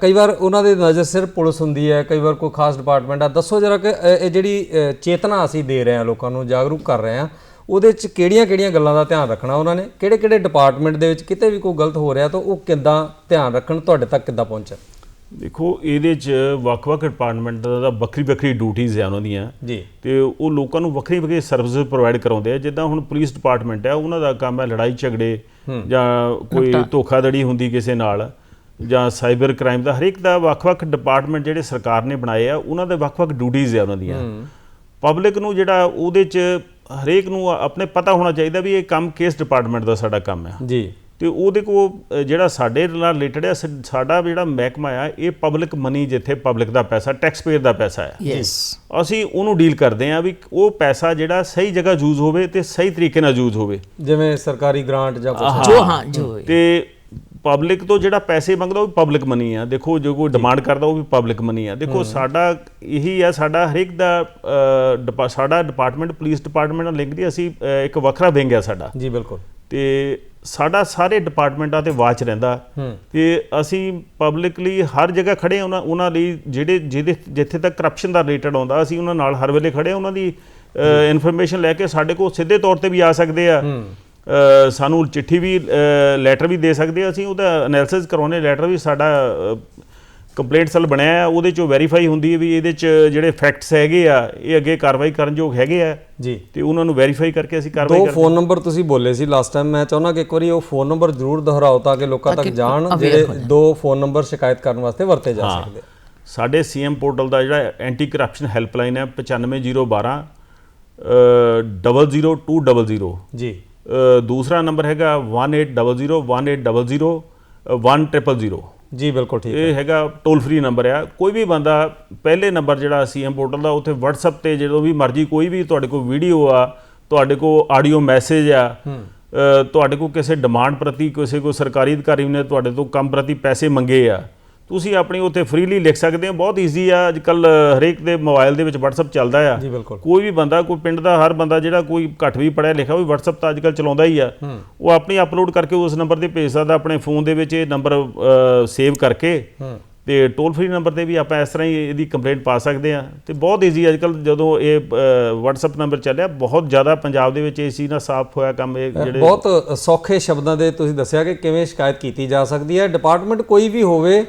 Speaker 1: ਕਈ ਵਾਰ ਉਹਨਾਂ ਦੇ ਨਜ਼ਰ ਸਿਰਫ ਪੁਲਿਸ ਹੁੰਦੀ ਹੈ ਕਈ ਵਾਰ ਕੋਈ ਖਾਸ ਡਿਪਾਰਟਮੈਂਟ ਆ। ਦੱਸੋ ਜਰਾ ਕਿ ਇਹ ਜਿਹੜੀ ਚੇਤਨਾ ਅਸੀਂ ਦੇ ਰਹੇ ਹਾਂ ਲੋਕਾਂ ਨੂੰ ਜਾਗਰੂਕ ਕਰ ਰਹੇ ਹਾਂ। ਉਹਦੇ ਵਿੱਚ ਕਿਹੜੀਆਂ-ਕਿਹੜੀਆਂ ਗੱਲਾਂ ਦਾ ਧਿਆਨ ਰੱਖਣਾ ਉਹਨਾਂ ਨੇ? ਕਿਹੜੇ-ਕਿਹੜੇ ਡਿਪਾਰਟਮੈਂਟ ਦੇ ਵਿੱਚ ਕਿਤੇ ਵੀ ਕੋਈ ਗਲਤ ਹੋ ਰਿਹਾ ਤਾਂ ਉਹ ਕਿੱਦਾਂ ਧਿਆਨ ਰੱਖਣ ਤੁਹਾਡੇ ਤੱਕ ਕਿੱਦਾਂ ਪਹੁੰਚਣ?
Speaker 2: ਦੇਖੋ ਇਹਦੇ 'ਚ ਵੱਖ-ਵੱਖ ਡਿਪਾਰਟਮੈਂਟ ਦਾ ਵੱਖਰੀ-ਵੱਖਰੀ ਡਿਊਟੀਆਂ ਆ ਉਹਨਾਂ ਦੀਆਂ।
Speaker 1: ਜੀ।
Speaker 2: ਤੇ ਉਹ ਲੋਕਾਂ ਨੂੰ ਵੱਖਰੀ ਵੱਖਰੀ ਸਰਵਿਸ ਪ੍ਰੋਵਾਈਡ ਕਰਾਉਂਦੇ ਆ। ਜਿੱਦਾਂ ਹੁਣ ਪੁਲਿਸ ਡਿਪਾਰਟਮੈਂਟ ਹੈ ਉਹਨਾਂ ਦਾ ਕੰਮ ਹੈ ਲੜਾਈ ਝਗੜੇ ਜਾਂ ਕੋਈ ਧੋਖਾਧੜੀ ਹੁੰਦੀ ਕਿਸੇ ਨਾਲ ਜਾਂ ਸਾਈਬਰ ਕ੍ਰਾਈਮ ਦਾ ਹਰੇਕ ਦਾ ਵੱਖ-ਵੱਖ ਡਿਪਾਰਟਮੈਂਟ ਜਿਹੜੇ ਸਰਕਾਰ ਨੇ ਬਣਾਏ ਆ ਉਹਨਾਂ ਦੇ ਵੱਖ-ਵੱਖ ਡਿਊਟੀਆਂ ਆ ਉਹਨਾਂ ਦੀਆਂ। ਪਬਲਿਕ ਨੂੰ ਜਿਹੜਾ ਉਹਦੇ 'ਚ ਹਰੇਕ ਨੂੰ ਆਪਣੇ ਪਤਾ ਹੋਣਾ ਚਾਹੀਦਾ ਵੀ ਇਹ ਕੰਮ ਕਿਸ ਡਿਪਾਰਟਮੈਂਟ ਦਾ ਸਾਡਾ ਕੰਮ ਹੈ
Speaker 1: ਜੀ।
Speaker 2: ਤੇ ਉਹਦੇ ਕੋ ਜਿਹੜਾ ਸਾਡੇ ਨਾਲ ਰਿਲੇਟਡ ਹੈ ਸਾਡਾ ਜਿਹੜਾ ਮਹਿਕਮਾ ਆ ਇਹ ਪਬਲਿਕ ਮਨੀ ਜਿੱਥੇ ਪਬਲਿਕ ਦਾ ਪੈਸਾ ਟੈਕਸ ਪੇਅਰ ਦਾ ਪੈਸਾ ਹੈ
Speaker 3: ਯੈਸ
Speaker 2: ਅਸੀਂ ਉਹਨੂੰ ਡੀਲ ਕਰਦੇ ਆ ਵੀ ਉਹ ਪੈਸਾ ਜਿਹੜਾ ਸਹੀ ਜਗ੍ਹਾ ਯੂਜ਼ ਹੋਵੇ ਤੇ ਸਹੀ ਤਰੀਕੇ ਨਾਲ ਯੂਜ਼ ਹੋਵੇ।
Speaker 1: ਜਿਵੇਂ ਸਰਕਾਰੀ ਗ੍ਰਾਂਟ ਜਾਂ ਕੁਝ
Speaker 3: ਜੋ ਹਾਂ ਜੋ
Speaker 2: ਤੇ ਪਬਲਿਕ ਤੋਂ ਜਿਹੜਾ ਪੈਸੇ ਮੰਗਦਾ ਉਹ ਵੀ ਪਬਲਿਕ ਮਨੀ ਆ। ਦੇਖੋ ਜੋ ਕੋਈ ਡਿਮਾਂਡ ਕਰਦਾ ਉਹ ਵੀ ਪਬਲਿਕ ਮਨੀ ਆ। ਦੇਖੋ ਸਾਡਾ ਇਹੀ ਆ ਸਾਡਾ ਹਰੇਕ ਦਾ ਸਾਡਾ ਡਿਪਾਰਟਮੈਂਟ ਪੁਲਿਸ ਡਿਪਾਰਟਮੈਂਟ ਨਾਲ ਲਿੰਕ ਦੀ ਅਸੀਂ ਇੱਕ ਵੱਖਰਾ ਵਿੰਗ ਆ ਸਾਡਾ।
Speaker 1: ਜੀ ਬਿਲਕੁਲ।
Speaker 2: ਤੇ ਸਾਡਾ ਸਾਰੇ ਡਿਪਾਰਟਮੈਂਟਾਂ ਤੇ ਵਾਚ ਰਹਿੰਦਾ। ਤੇ ਅਸੀਂ ਪਬਲਿਕਲੀ ਹਰ ਜਗ੍ਹਾ ਖੜੇ ਉਹਨਾਂ ਉਹਨਾਂ ਲਈ ਜਿਹੜੇ ਜਿਹਦੇ ਜਿੱਥੇ ਤੱਕ ਕਰਪਸ਼ਨ ਦਾ ਰਿਲੇਟਡ ਆਉਂਦਾ ਅਸੀਂ ਉਹਨਾਂ ਨਾਲ ਹਰ ਵੇਲੇ ਖੜੇ ਉਹਨਾਂ ਦੀ ਇਨਫੋਰਮੇਸ਼ਨ ਲੈ ਕੇ ਸਾਡੇ ਕੋਲ ਸਿੱਧੇ ਤੌਰ ਤੇ ਵੀ ਆ ਸਕਦੇ ਆ। ਸਾਨੂੰ ਚਿੱਠੀ ਵੀ ਲੈਟਰ ਵੀ ਦੇ ਸਕਦੇ ਆ ਅਸੀਂ ਉਹਦਾ ਐਨਾਲਿਸਿਸ ਕਰਾਉਣੇ ਲੈਟਰ ਵੀ ਸਾਡਾ ਕੰਪਲੇਂਟ ਸੈੱਲ ਬਣਿਆ ਆ। ਉਹਦੇ ਚੋਂ ਵੈਰੀਫਾਈ ਹੁੰਦੀ ਹੈ ਵੀ ਇਹਦੇ ਚ ਜਿਹੜੇ ਫੈਕਟਸ ਹੈਗੇ ਆ ਇਹ ਅੱਗੇ ਕਾਰਵਾਈ ਕਰਨ ਯੋਗ ਹੈਗੇ ਆ।
Speaker 1: ਜੀ।
Speaker 2: ਤੇ ਉਹਨਾਂ ਨੂੰ ਵੈਰੀਫਾਈ ਕਰਕੇ ਅਸੀਂ ਕਾਰਵਾਈ
Speaker 1: ਦੋ
Speaker 2: ਕਰਦੇ
Speaker 1: ਫੋਨ ਨੰਬਰ ਤੁਸੀਂ ਬੋਲੇ ਸੀ ਲਾਸਟ ਟਾਈਮ ਮੈਂ ਚਾਹੁੰਦਾ ਕਿ ਇੱਕ ਵਾਰੀ ਉਹ ਫੋਨ ਨੰਬਰ ਜ਼ਰੂਰ ਦੁਹਰਾਓ ਤਾਂ ਕਿ ਲੋਕਾਂ ਤੱਕ ਜਾਣ ਜਿਹੜੇ ਦੋ ਫੋਨ ਨੰਬਰ ਸ਼ਿਕਾਇਤ ਕਰਨ ਵਾਸਤੇ ਵਰਤੇ ਜਾ ਸਕਦੇ।
Speaker 2: ਸਾਡੇ ਸੀਐਮ ਪੋਰਟਲ ਦਾ ਜਿਹੜਾ ਐਂਟੀ ਕਰਪਸ਼ਨ ਹੈਲਪਲਾਈਨ ਹੈ 95012 ਅ, 00200
Speaker 1: ਜੀ।
Speaker 2: ਦੂਸਰਾ ਨੰਬਰ ਹੈਗਾ 18001800 1000
Speaker 1: ਜੀ ਬਿਲਕੁਲ ਠੀਕ
Speaker 2: ਇਹ ਹੈਗਾ ਟੋਲ ਫ੍ਰੀ ਨੰਬਰ ਆ। ਕੋਈ ਵੀ ਬੰਦਾ ਪਹਿਲੇ ਨੰਬਰ ਜਿਹੜਾ ਸੀਐਮ ਪੋਰਟਲ ਦਾ ਉੱਥੇ WhatsApp ਤੇ ਜਦੋਂ ਵੀ ਮਰਜ਼ੀ ਕੋਈ ਵੀ ਤੁਹਾਡੇ ਕੋਲ ਵੀਡੀਓ ਆ ਤੁਹਾਡੇ ਕੋਲ ਆਡੀਓ ਮੈਸੇਜ ਆ ਤੁਹਾਡੇ ਕੋਲ ਕਿਸੇ ਡਿਮਾਂਡ ਪ੍ਰਤੀ ਕਿਸੇ ਕੋ ਸਰਕਾਰੀ ਅਧਿਕਾਰੀ ਨੇ ਤੁਹਾਡੇ ਤੋਂ ਕੰਮ ਪ੍ਰਤੀ ਪੈਸੇ ਮੰਗੇ ਆ ਤੁਸੀਂ ਆਪਣੀ ਉੱਥੇ ਫ੍ਰੀਲੀ ਲਿਖ ਸਕਦੇ ਹੋ ਬਹੁਤ ਈਜ਼ੀ ਆ। ਅੱਜ ਕੱਲ ਹਰੇਕ ਦੇ ਮੋਬਾਈਲ ਦੇ ਵਿੱਚ WhatsApp ਚੱਲਦਾ ਆ।
Speaker 1: ਜੀ ਬਿਲਕੁਲ।
Speaker 2: ਕੋਈ ਵੀ ਬੰਦਾ ਕੋਈ ਪਿੰਡ ਦਾ ਹਰ ਬੰਦਾ ਜਿਹੜਾ ਕੋਈ ਘੱਟ ਵੀ ਪੜਿਆ ਲਿਖਿਆ ਉਹ WhatsApp ਤਾਂ ਅੱਜਕੱਲ ਚਲਾਉਂਦਾ ਹੀ ਆ। ਉਹ ਆਪਣੀ ਅਪਲੋਡ ਕਰਕੇ ਉਸ ਨੰਬਰ ਤੇ ਭੇਜ ਸਕਦਾ ਆਪਣੇ ਫੋਨ ਦੇ ਵਿੱਚ ਇਹ ਨੰਬਰ ਸੇਵ ਕਰਕੇ। ਤੇ ਟੋਲ ਫ੍ਰੀ ਨੰਬਰ ਤੇ ਵੀ ਆਪਾਂ ਇਸ ਤਰ੍ਹਾਂ ਹੀ ਇਹਦੀ ਕੰਪਲੇਂਟ ਪਾ ਸਕਦੇ ਆ। ਤੇ ਬਹੁਤ ਈਜ਼ੀ ਅੱਜਕੱਲ ਜਦੋਂ ਇਹ WhatsApp ਨੰਬਰ ਚੱਲਿਆ ਬਹੁਤ ਜ਼ਿਆਦਾ ਪੰਜਾਬ ਦੇ ਵਿੱਚ ਇਸ ਚੀਜ਼ ਨਾਲ ਸਾਫ਼ ਹੋਇਆ ਕੰਮ ਇਹ ਜਿਹੜੇ
Speaker 1: ਬਹੁਤ ਸੌਖੇ ਸ਼ਬਦਾਂ ਦੇ ਤੁਸੀਂ ਦੱਸਿਆ ਕਿ ਕਿਵੇਂ ਸ਼ਿਕਾਇਤ ਕੀਤੀ ਜਾ ਸਕਦੀ ਹੈ। ਡਿਪਾਰਟਮੈਂਟ ਕੋਈ ਵੀ ਹੋਵੇ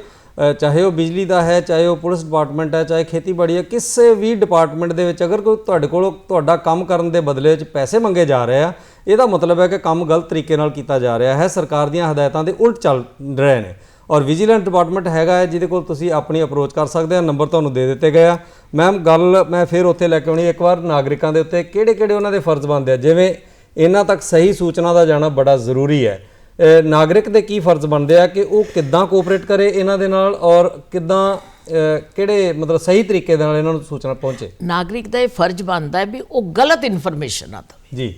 Speaker 1: ਚਾਹੇ ਉਹ ਬਿਜਲੀ ਦਾ ਹੈ, ਚਾਹੇ ਉਹ ਪੁਲਿਸ ਡਿਪਾਰਟਮੈਂਟ ਹੈ, ਚਾਹੇ ਖੇਤੀਬਾੜੀ ਹੈ, ਕਿਸੇ ਵੀ ਡਿਪਾਰਟਮੈਂਟ ਦੇ ਵਿੱਚ ਅਗਰ ਕੋਈ ਤੁਹਾਡੇ ਕੋਲੋਂ ਤੁਹਾਡਾ ਕੰਮ ਕਰਨ ਦੇ ਬਦਲੇ ਵਿੱਚ ਪੈਸੇ ਮੰਗੇ ਜਾ ਰਹੇ ਆ, ਇਹਦਾ ਮਤਲਬ ਹੈ ਕਿ ਕੰਮ ਗਲਤ ਤਰੀਕੇ ਨਾਲ ਕੀਤਾ ਜਾ ਰਿਹਾ ਹੈ, ਸਰਕਾਰ ਦੀਆਂ ਹਦਾਇਤਾਂ ਦੇ ਉਲਟ ਚੱਲ ਰਹੇ ਨੇ। ਔਰ ਵਿਜੀਲੈਂਸ ਡਿਪਾਰਟਮੈਂਟ ਹੈਗਾ ਹੈ, ਜਿਹਦੇ ਕੋਲ ਤੁਸੀਂ ਆਪਣੀ ਅਪਰੋਚ ਕਰ ਸਕਦੇ ਆ ਨੰਬਰ ਤੁਹਾਨੂੰ ਦੇ ਦਿੱਤੇ ਗਏ ਆ। ਮੈਮ ਗੱਲ ਮੈਂ ਫਿਰ ਉੱਥੇ ਲੈ ਕੇ ਆਉਣੀ, ਇੱਕ ਵਾਰ ਨਾਗਰਿਕਾਂ ਦੇ ਉੱਤੇ ਕਿਹੜੇ ਕਿਹੜੇ ਉਹਨਾਂ ਦੇ ਫਰਜ਼ ਬਣਦੇ ਆ? ਜਿਵੇਂ ਇਹਨਾਂ ਤੱਕ ਸਹੀ ਸੂਚਨਾ ਦਾ ਜਾਣਾ ਬੜਾ ਜ਼ਰੂਰੀ ਹੈ। ਨਾਗਰਿਕ ਦੇ ਕੀ ਫਰਜ਼ ਬਣਦੇ ਆ ਕਿ ਉਹ ਕਿੱਦਾਂ ਕੋਆਪਰੇਟ ਕਰੇ ਇਹਨਾਂ ਦੇ ਨਾਲ ਔਰ ਕਿੱਦਾਂ ਕਿਹੜੇ ਮਤਲਬ ਸਹੀ ਤਰੀਕੇ ਦੇ ਨਾਲ ਇਹਨਾਂ ਨੂੰ ਸੂਚਨਾ ਪਹੁੰਚੇ?
Speaker 3: ਨਾਗਰਿਕ ਦਾ ਇਹ ਫਰਜ਼ ਬਣਦਾ ਹੈ ਵੀ ਉਹ ਗਲਤ ਇਨਫੋਰਮੇਸ਼ਨ ਨਾ ਦੇਵੇ
Speaker 1: ਜੀ।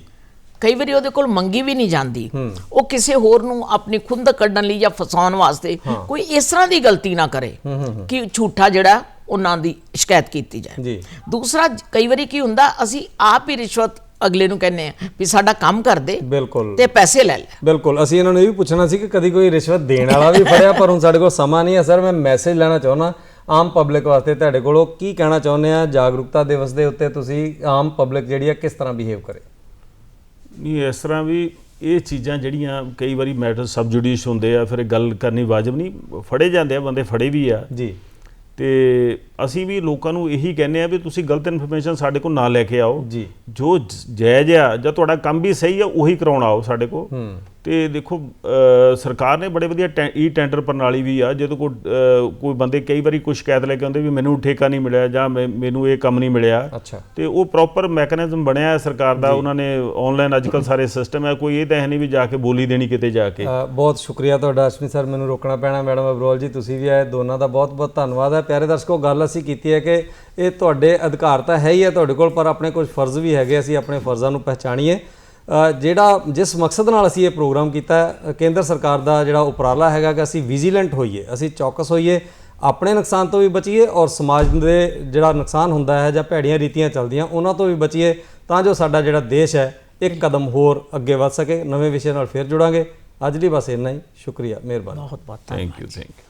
Speaker 3: ਕਈ ਵਾਰੀ ਉਹਦੇ ਕੋਲ ਮੰਗੀ ਵੀ ਨਹੀਂ ਜਾਂਦੀ। ਉਹ ਕਿਸੇ ਹੋਰ ਨੂੰ ਆਪਣੀ ਖੁੰਦ ਕੱਢਣ ਲਈ ਜਾਂ ਫਸਾਉਣ ਵਾਸਤੇ ਕੋਈ ਇਸ ਤਰ੍ਹਾਂ ਦੀ ਗਲਤੀ ਨਾ ਕਰੇ ਕਿ ਝੂਠਾ ਜਿਹੜਾ ਉਹਨਾਂ ਦੀ ਸ਼ਿਕਾਇਤ ਕੀਤੀ ਜਾਏ।
Speaker 1: ਜੀ।
Speaker 3: ਦੂਸਰਾ ਕਈ ਵਾਰੀ ਕੀ ਹੁੰਦਾ ਅਸੀਂ ਆਪ ਹੀ ਰਿਸ਼ਵਤ ਅਗਲੇ ਨੂੰ ਕਹਿੰਦੇ ਆ ਵੀ ਸਾਡਾ ਕੰਮ ਕਰ ਦੇ
Speaker 1: ਬਿਲਕੁਲ।
Speaker 3: ਤੇ ਪੈਸੇ ਲੈ ਲੈ।
Speaker 1: ਬਿਲਕੁਲ ਅਸੀਂ ਇਹਨਾਂ ਨੂੰ ਇਹ ਵੀ ਪੁੱਛਣਾ ਸੀ ਕਿ ਕਦੀ ਕੋਈ ਰਿਸ਼ਵਤ ਦੇਣ ਵਾਲਾ ਵੀ ਫੜਿਆ ਪਰ ਹੁਣ ਸਾਡੇ ਕੋਲ ਸਮਾਂ ਨਹੀਂ ਹੈ। ਸਰ ਮੈਂ ਮੈਸੇਜ ਲੈਣਾ ਚਾਹੁੰਦਾ ਆਮ ਪਬਲਿਕ ਵਾਸਤੇ ਤੁਹਾਡੇ ਕੋਲੋਂ ਕੀ ਕਹਿਣਾ ਚਾਹੁੰਦੇ ਆ ਜਾਗਰੂਕਤਾ ਦਿਵਸ ਦੇ ਉੱਤੇ ਤੁਸੀਂ ਆਮ ਪਬਲਿਕ ਜਿਹੜੀ ਆ ਕਿਸ ਤਰ੍ਹਾਂ ਬਿਹੇਵ ਕਰੇ?
Speaker 2: ਨਹੀਂ ਇਸ ਤਰ੍ਹਾਂ ਵੀ ਇਹ ਚੀਜ਼ਾਂ ਜਿਹੜੀਆਂ ਕਈ ਵਾਰੀ ਮੈਟਰ ਸਬ ਜੁਡੀਸ਼ ਹੁੰਦੇ ਆ ਫਿਰ ਇਹ ਗੱਲ ਕਰਨੀ ਵਾਜਬ ਨਹੀਂ। ਫੜੇ ਜਾਂਦੇ ਆ ਬੰਦੇ ਫੜੇ ਵੀ ਆ।
Speaker 1: ਜੀ।
Speaker 2: ਤੇ ਅਸੀਂ ਵੀ ਲੋਕਾਂ ਨੂੰ ਇਹੀ ਕਹਿੰਦੇ ਆ ਵੀ ਤੁਸੀਂ ਗਲਤ ਇਨਫੋਰਮੇਸ਼ਨ ਸਾਡੇ ਕੋਲ ਨਾ ਲੈ ਕੇ ਆਓ।
Speaker 1: ਜੀ।
Speaker 2: ਜੋ ਜ- ਜਾਇਜ਼ ਆ ਜਾਂ ਤੁਹਾਡਾ ਕੰਮ ਵੀ ਸਹੀ ਆ ਉਹੀ ਕਰਾਉਣ ਆਓ ਸਾਡੇ ਕੋਲ।
Speaker 1: ਹੂੰ।
Speaker 2: ਤੇ ਦੇਖੋ ਸਰਕਾਰ ਨੇ ਬੜੇ ਵਧੀਆ ਈ ਟੈਂਡਰ ਪ੍ਰਣਾਲੀ ਵੀ ਆ ਜਦੋਂ ਕੋਈ ਕੋਈ ਬੰਦੇ ਕਈ ਵਾਰੀ ਕੋਈ ਸ਼ਿਕਾਇਤ ਲੈ ਕੇ ਆਉਂਦੇ ਵੀ ਮੈਨੂੰ ਠੇਕਾ ਨਹੀਂ ਮਿਲਿਆ ਜਾਂ ਮੈਨੂੰ ਇਹ ਕੰਮ ਨਹੀਂ ਮਿਲਿਆ। ਤੇ ਉਹ ਪ੍ਰੋਪਰ ਮੈਕੈਨਿਜ਼ਮ ਬਣਿਆ ਹੈ ਸਰਕਾਰ ਦਾ ਉਹਨਾਂ ਨੇ ਆਨਲਾਈਨ ਅੱਜਕੱਲ ਸਾਰੇ ਸਿਸਟਮ ਹੈ ਕੋਈ ਇਹ ਤਾਂ ਹੈ ਨਹੀਂ ਵੀ ਜਾ ਕੇ ਬੋਲੀ ਦੇਣੀ ਕਿਤੇ ਜਾ ਕੇ।
Speaker 1: ਬਹੁਤ ਸ਼ੁਕਰੀਆ ਤੁਹਾਡਾ ਅਸ਼ਮੀ ਸਰ ਮੈਨੂੰ ਰੋਕਣਾ ਪੈਣਾ ਮੈਡਮ ਅਬਰੋਲ ਜੀ ਤੁਸੀਂ ਵੀ ਆਏ ਦੋਨਾਂ ਦਾ ਬਹੁਤ ਬਹੁਤ ਧੰਨਵਾਦ ਹੈ। ਪਿਆਰੇ ਦਰਸ਼ਕੋ ਗੱਲ ਅਸੀਂ ਕੀਤੀ ਹੈ ਕਿ ਇਹ ਤੁਹਾਡੇ ਅਧਿਕਾਰ ਤਾਂ ਹੈ ਹੀ ਹੈ ਤੁਹਾਡੇ ਕੋਲ ਪਰ ਆਪਣੇ ਕੁਝ ਫਰਜ਼ ਵੀ ਹੈਗੇ ਅਸੀਂ ਆਪਣੇ ਫਰਜ਼ਾਂ ਨੂੰ ਪਹਿਚਾਣੀਏ। ਜਿਹੜਾ ਜਿਸ ਮਕਸਦ ਨਾਲ ਅਸੀਂ ਇਹ ਪ੍ਰੋਗਰਾਮ ਕੀਤਾ ਕੇਂਦਰ ਸਰਕਾਰ ਦਾ ਜਿਹੜਾ ਉਪਰਾਲਾ ਹੈਗਾ ਕਿ ਅਸੀਂ ਵਿਜੀਲੈਂਟ ਹੋਈਏ ਅਸੀਂ ਚੌਕਸ ਹੋਈਏ ਆਪਣੇ ਨੁਕਸਾਨ ਤੋਂ ਵੀ ਬਚੀਏ ਔਰ ਸਮਾਜ ਦੇ ਜਿਹੜਾ ਨੁਕਸਾਨ ਹੁੰਦਾ ਹੈ ਜਾਂ ਭੈੜੀਆਂ ਰੀਤੀਆਂ ਚੱਲਦੀਆਂ ਉਹਨਾਂ ਤੋਂ ਵੀ ਬਚੀਏ ਤਾਂ ਜੋ ਸਾਡਾ ਜਿਹੜਾ ਦੇਸ਼ ਹੈ ਇੱਕ ਕਦਮ ਹੋਰ ਅੱਗੇ ਵੱਧ ਸਕੇ। ਨਵੇਂ ਵਿਸ਼ੇ ਨਾਲ ਫਿਰ ਜੁੜਾਂਗੇ। ਅੱਜ ਲਈ ਬਸ ਇੰਨਾ ਹੀ। ਸ਼ੁਕਰੀਆ। ਮਿਹਰਬਾਨੀ।
Speaker 3: ਬਹੁਤ ਬਹੁਤ
Speaker 2: ਥੈਂਕ ਯੂ ਥੈਂਕ ਯੂ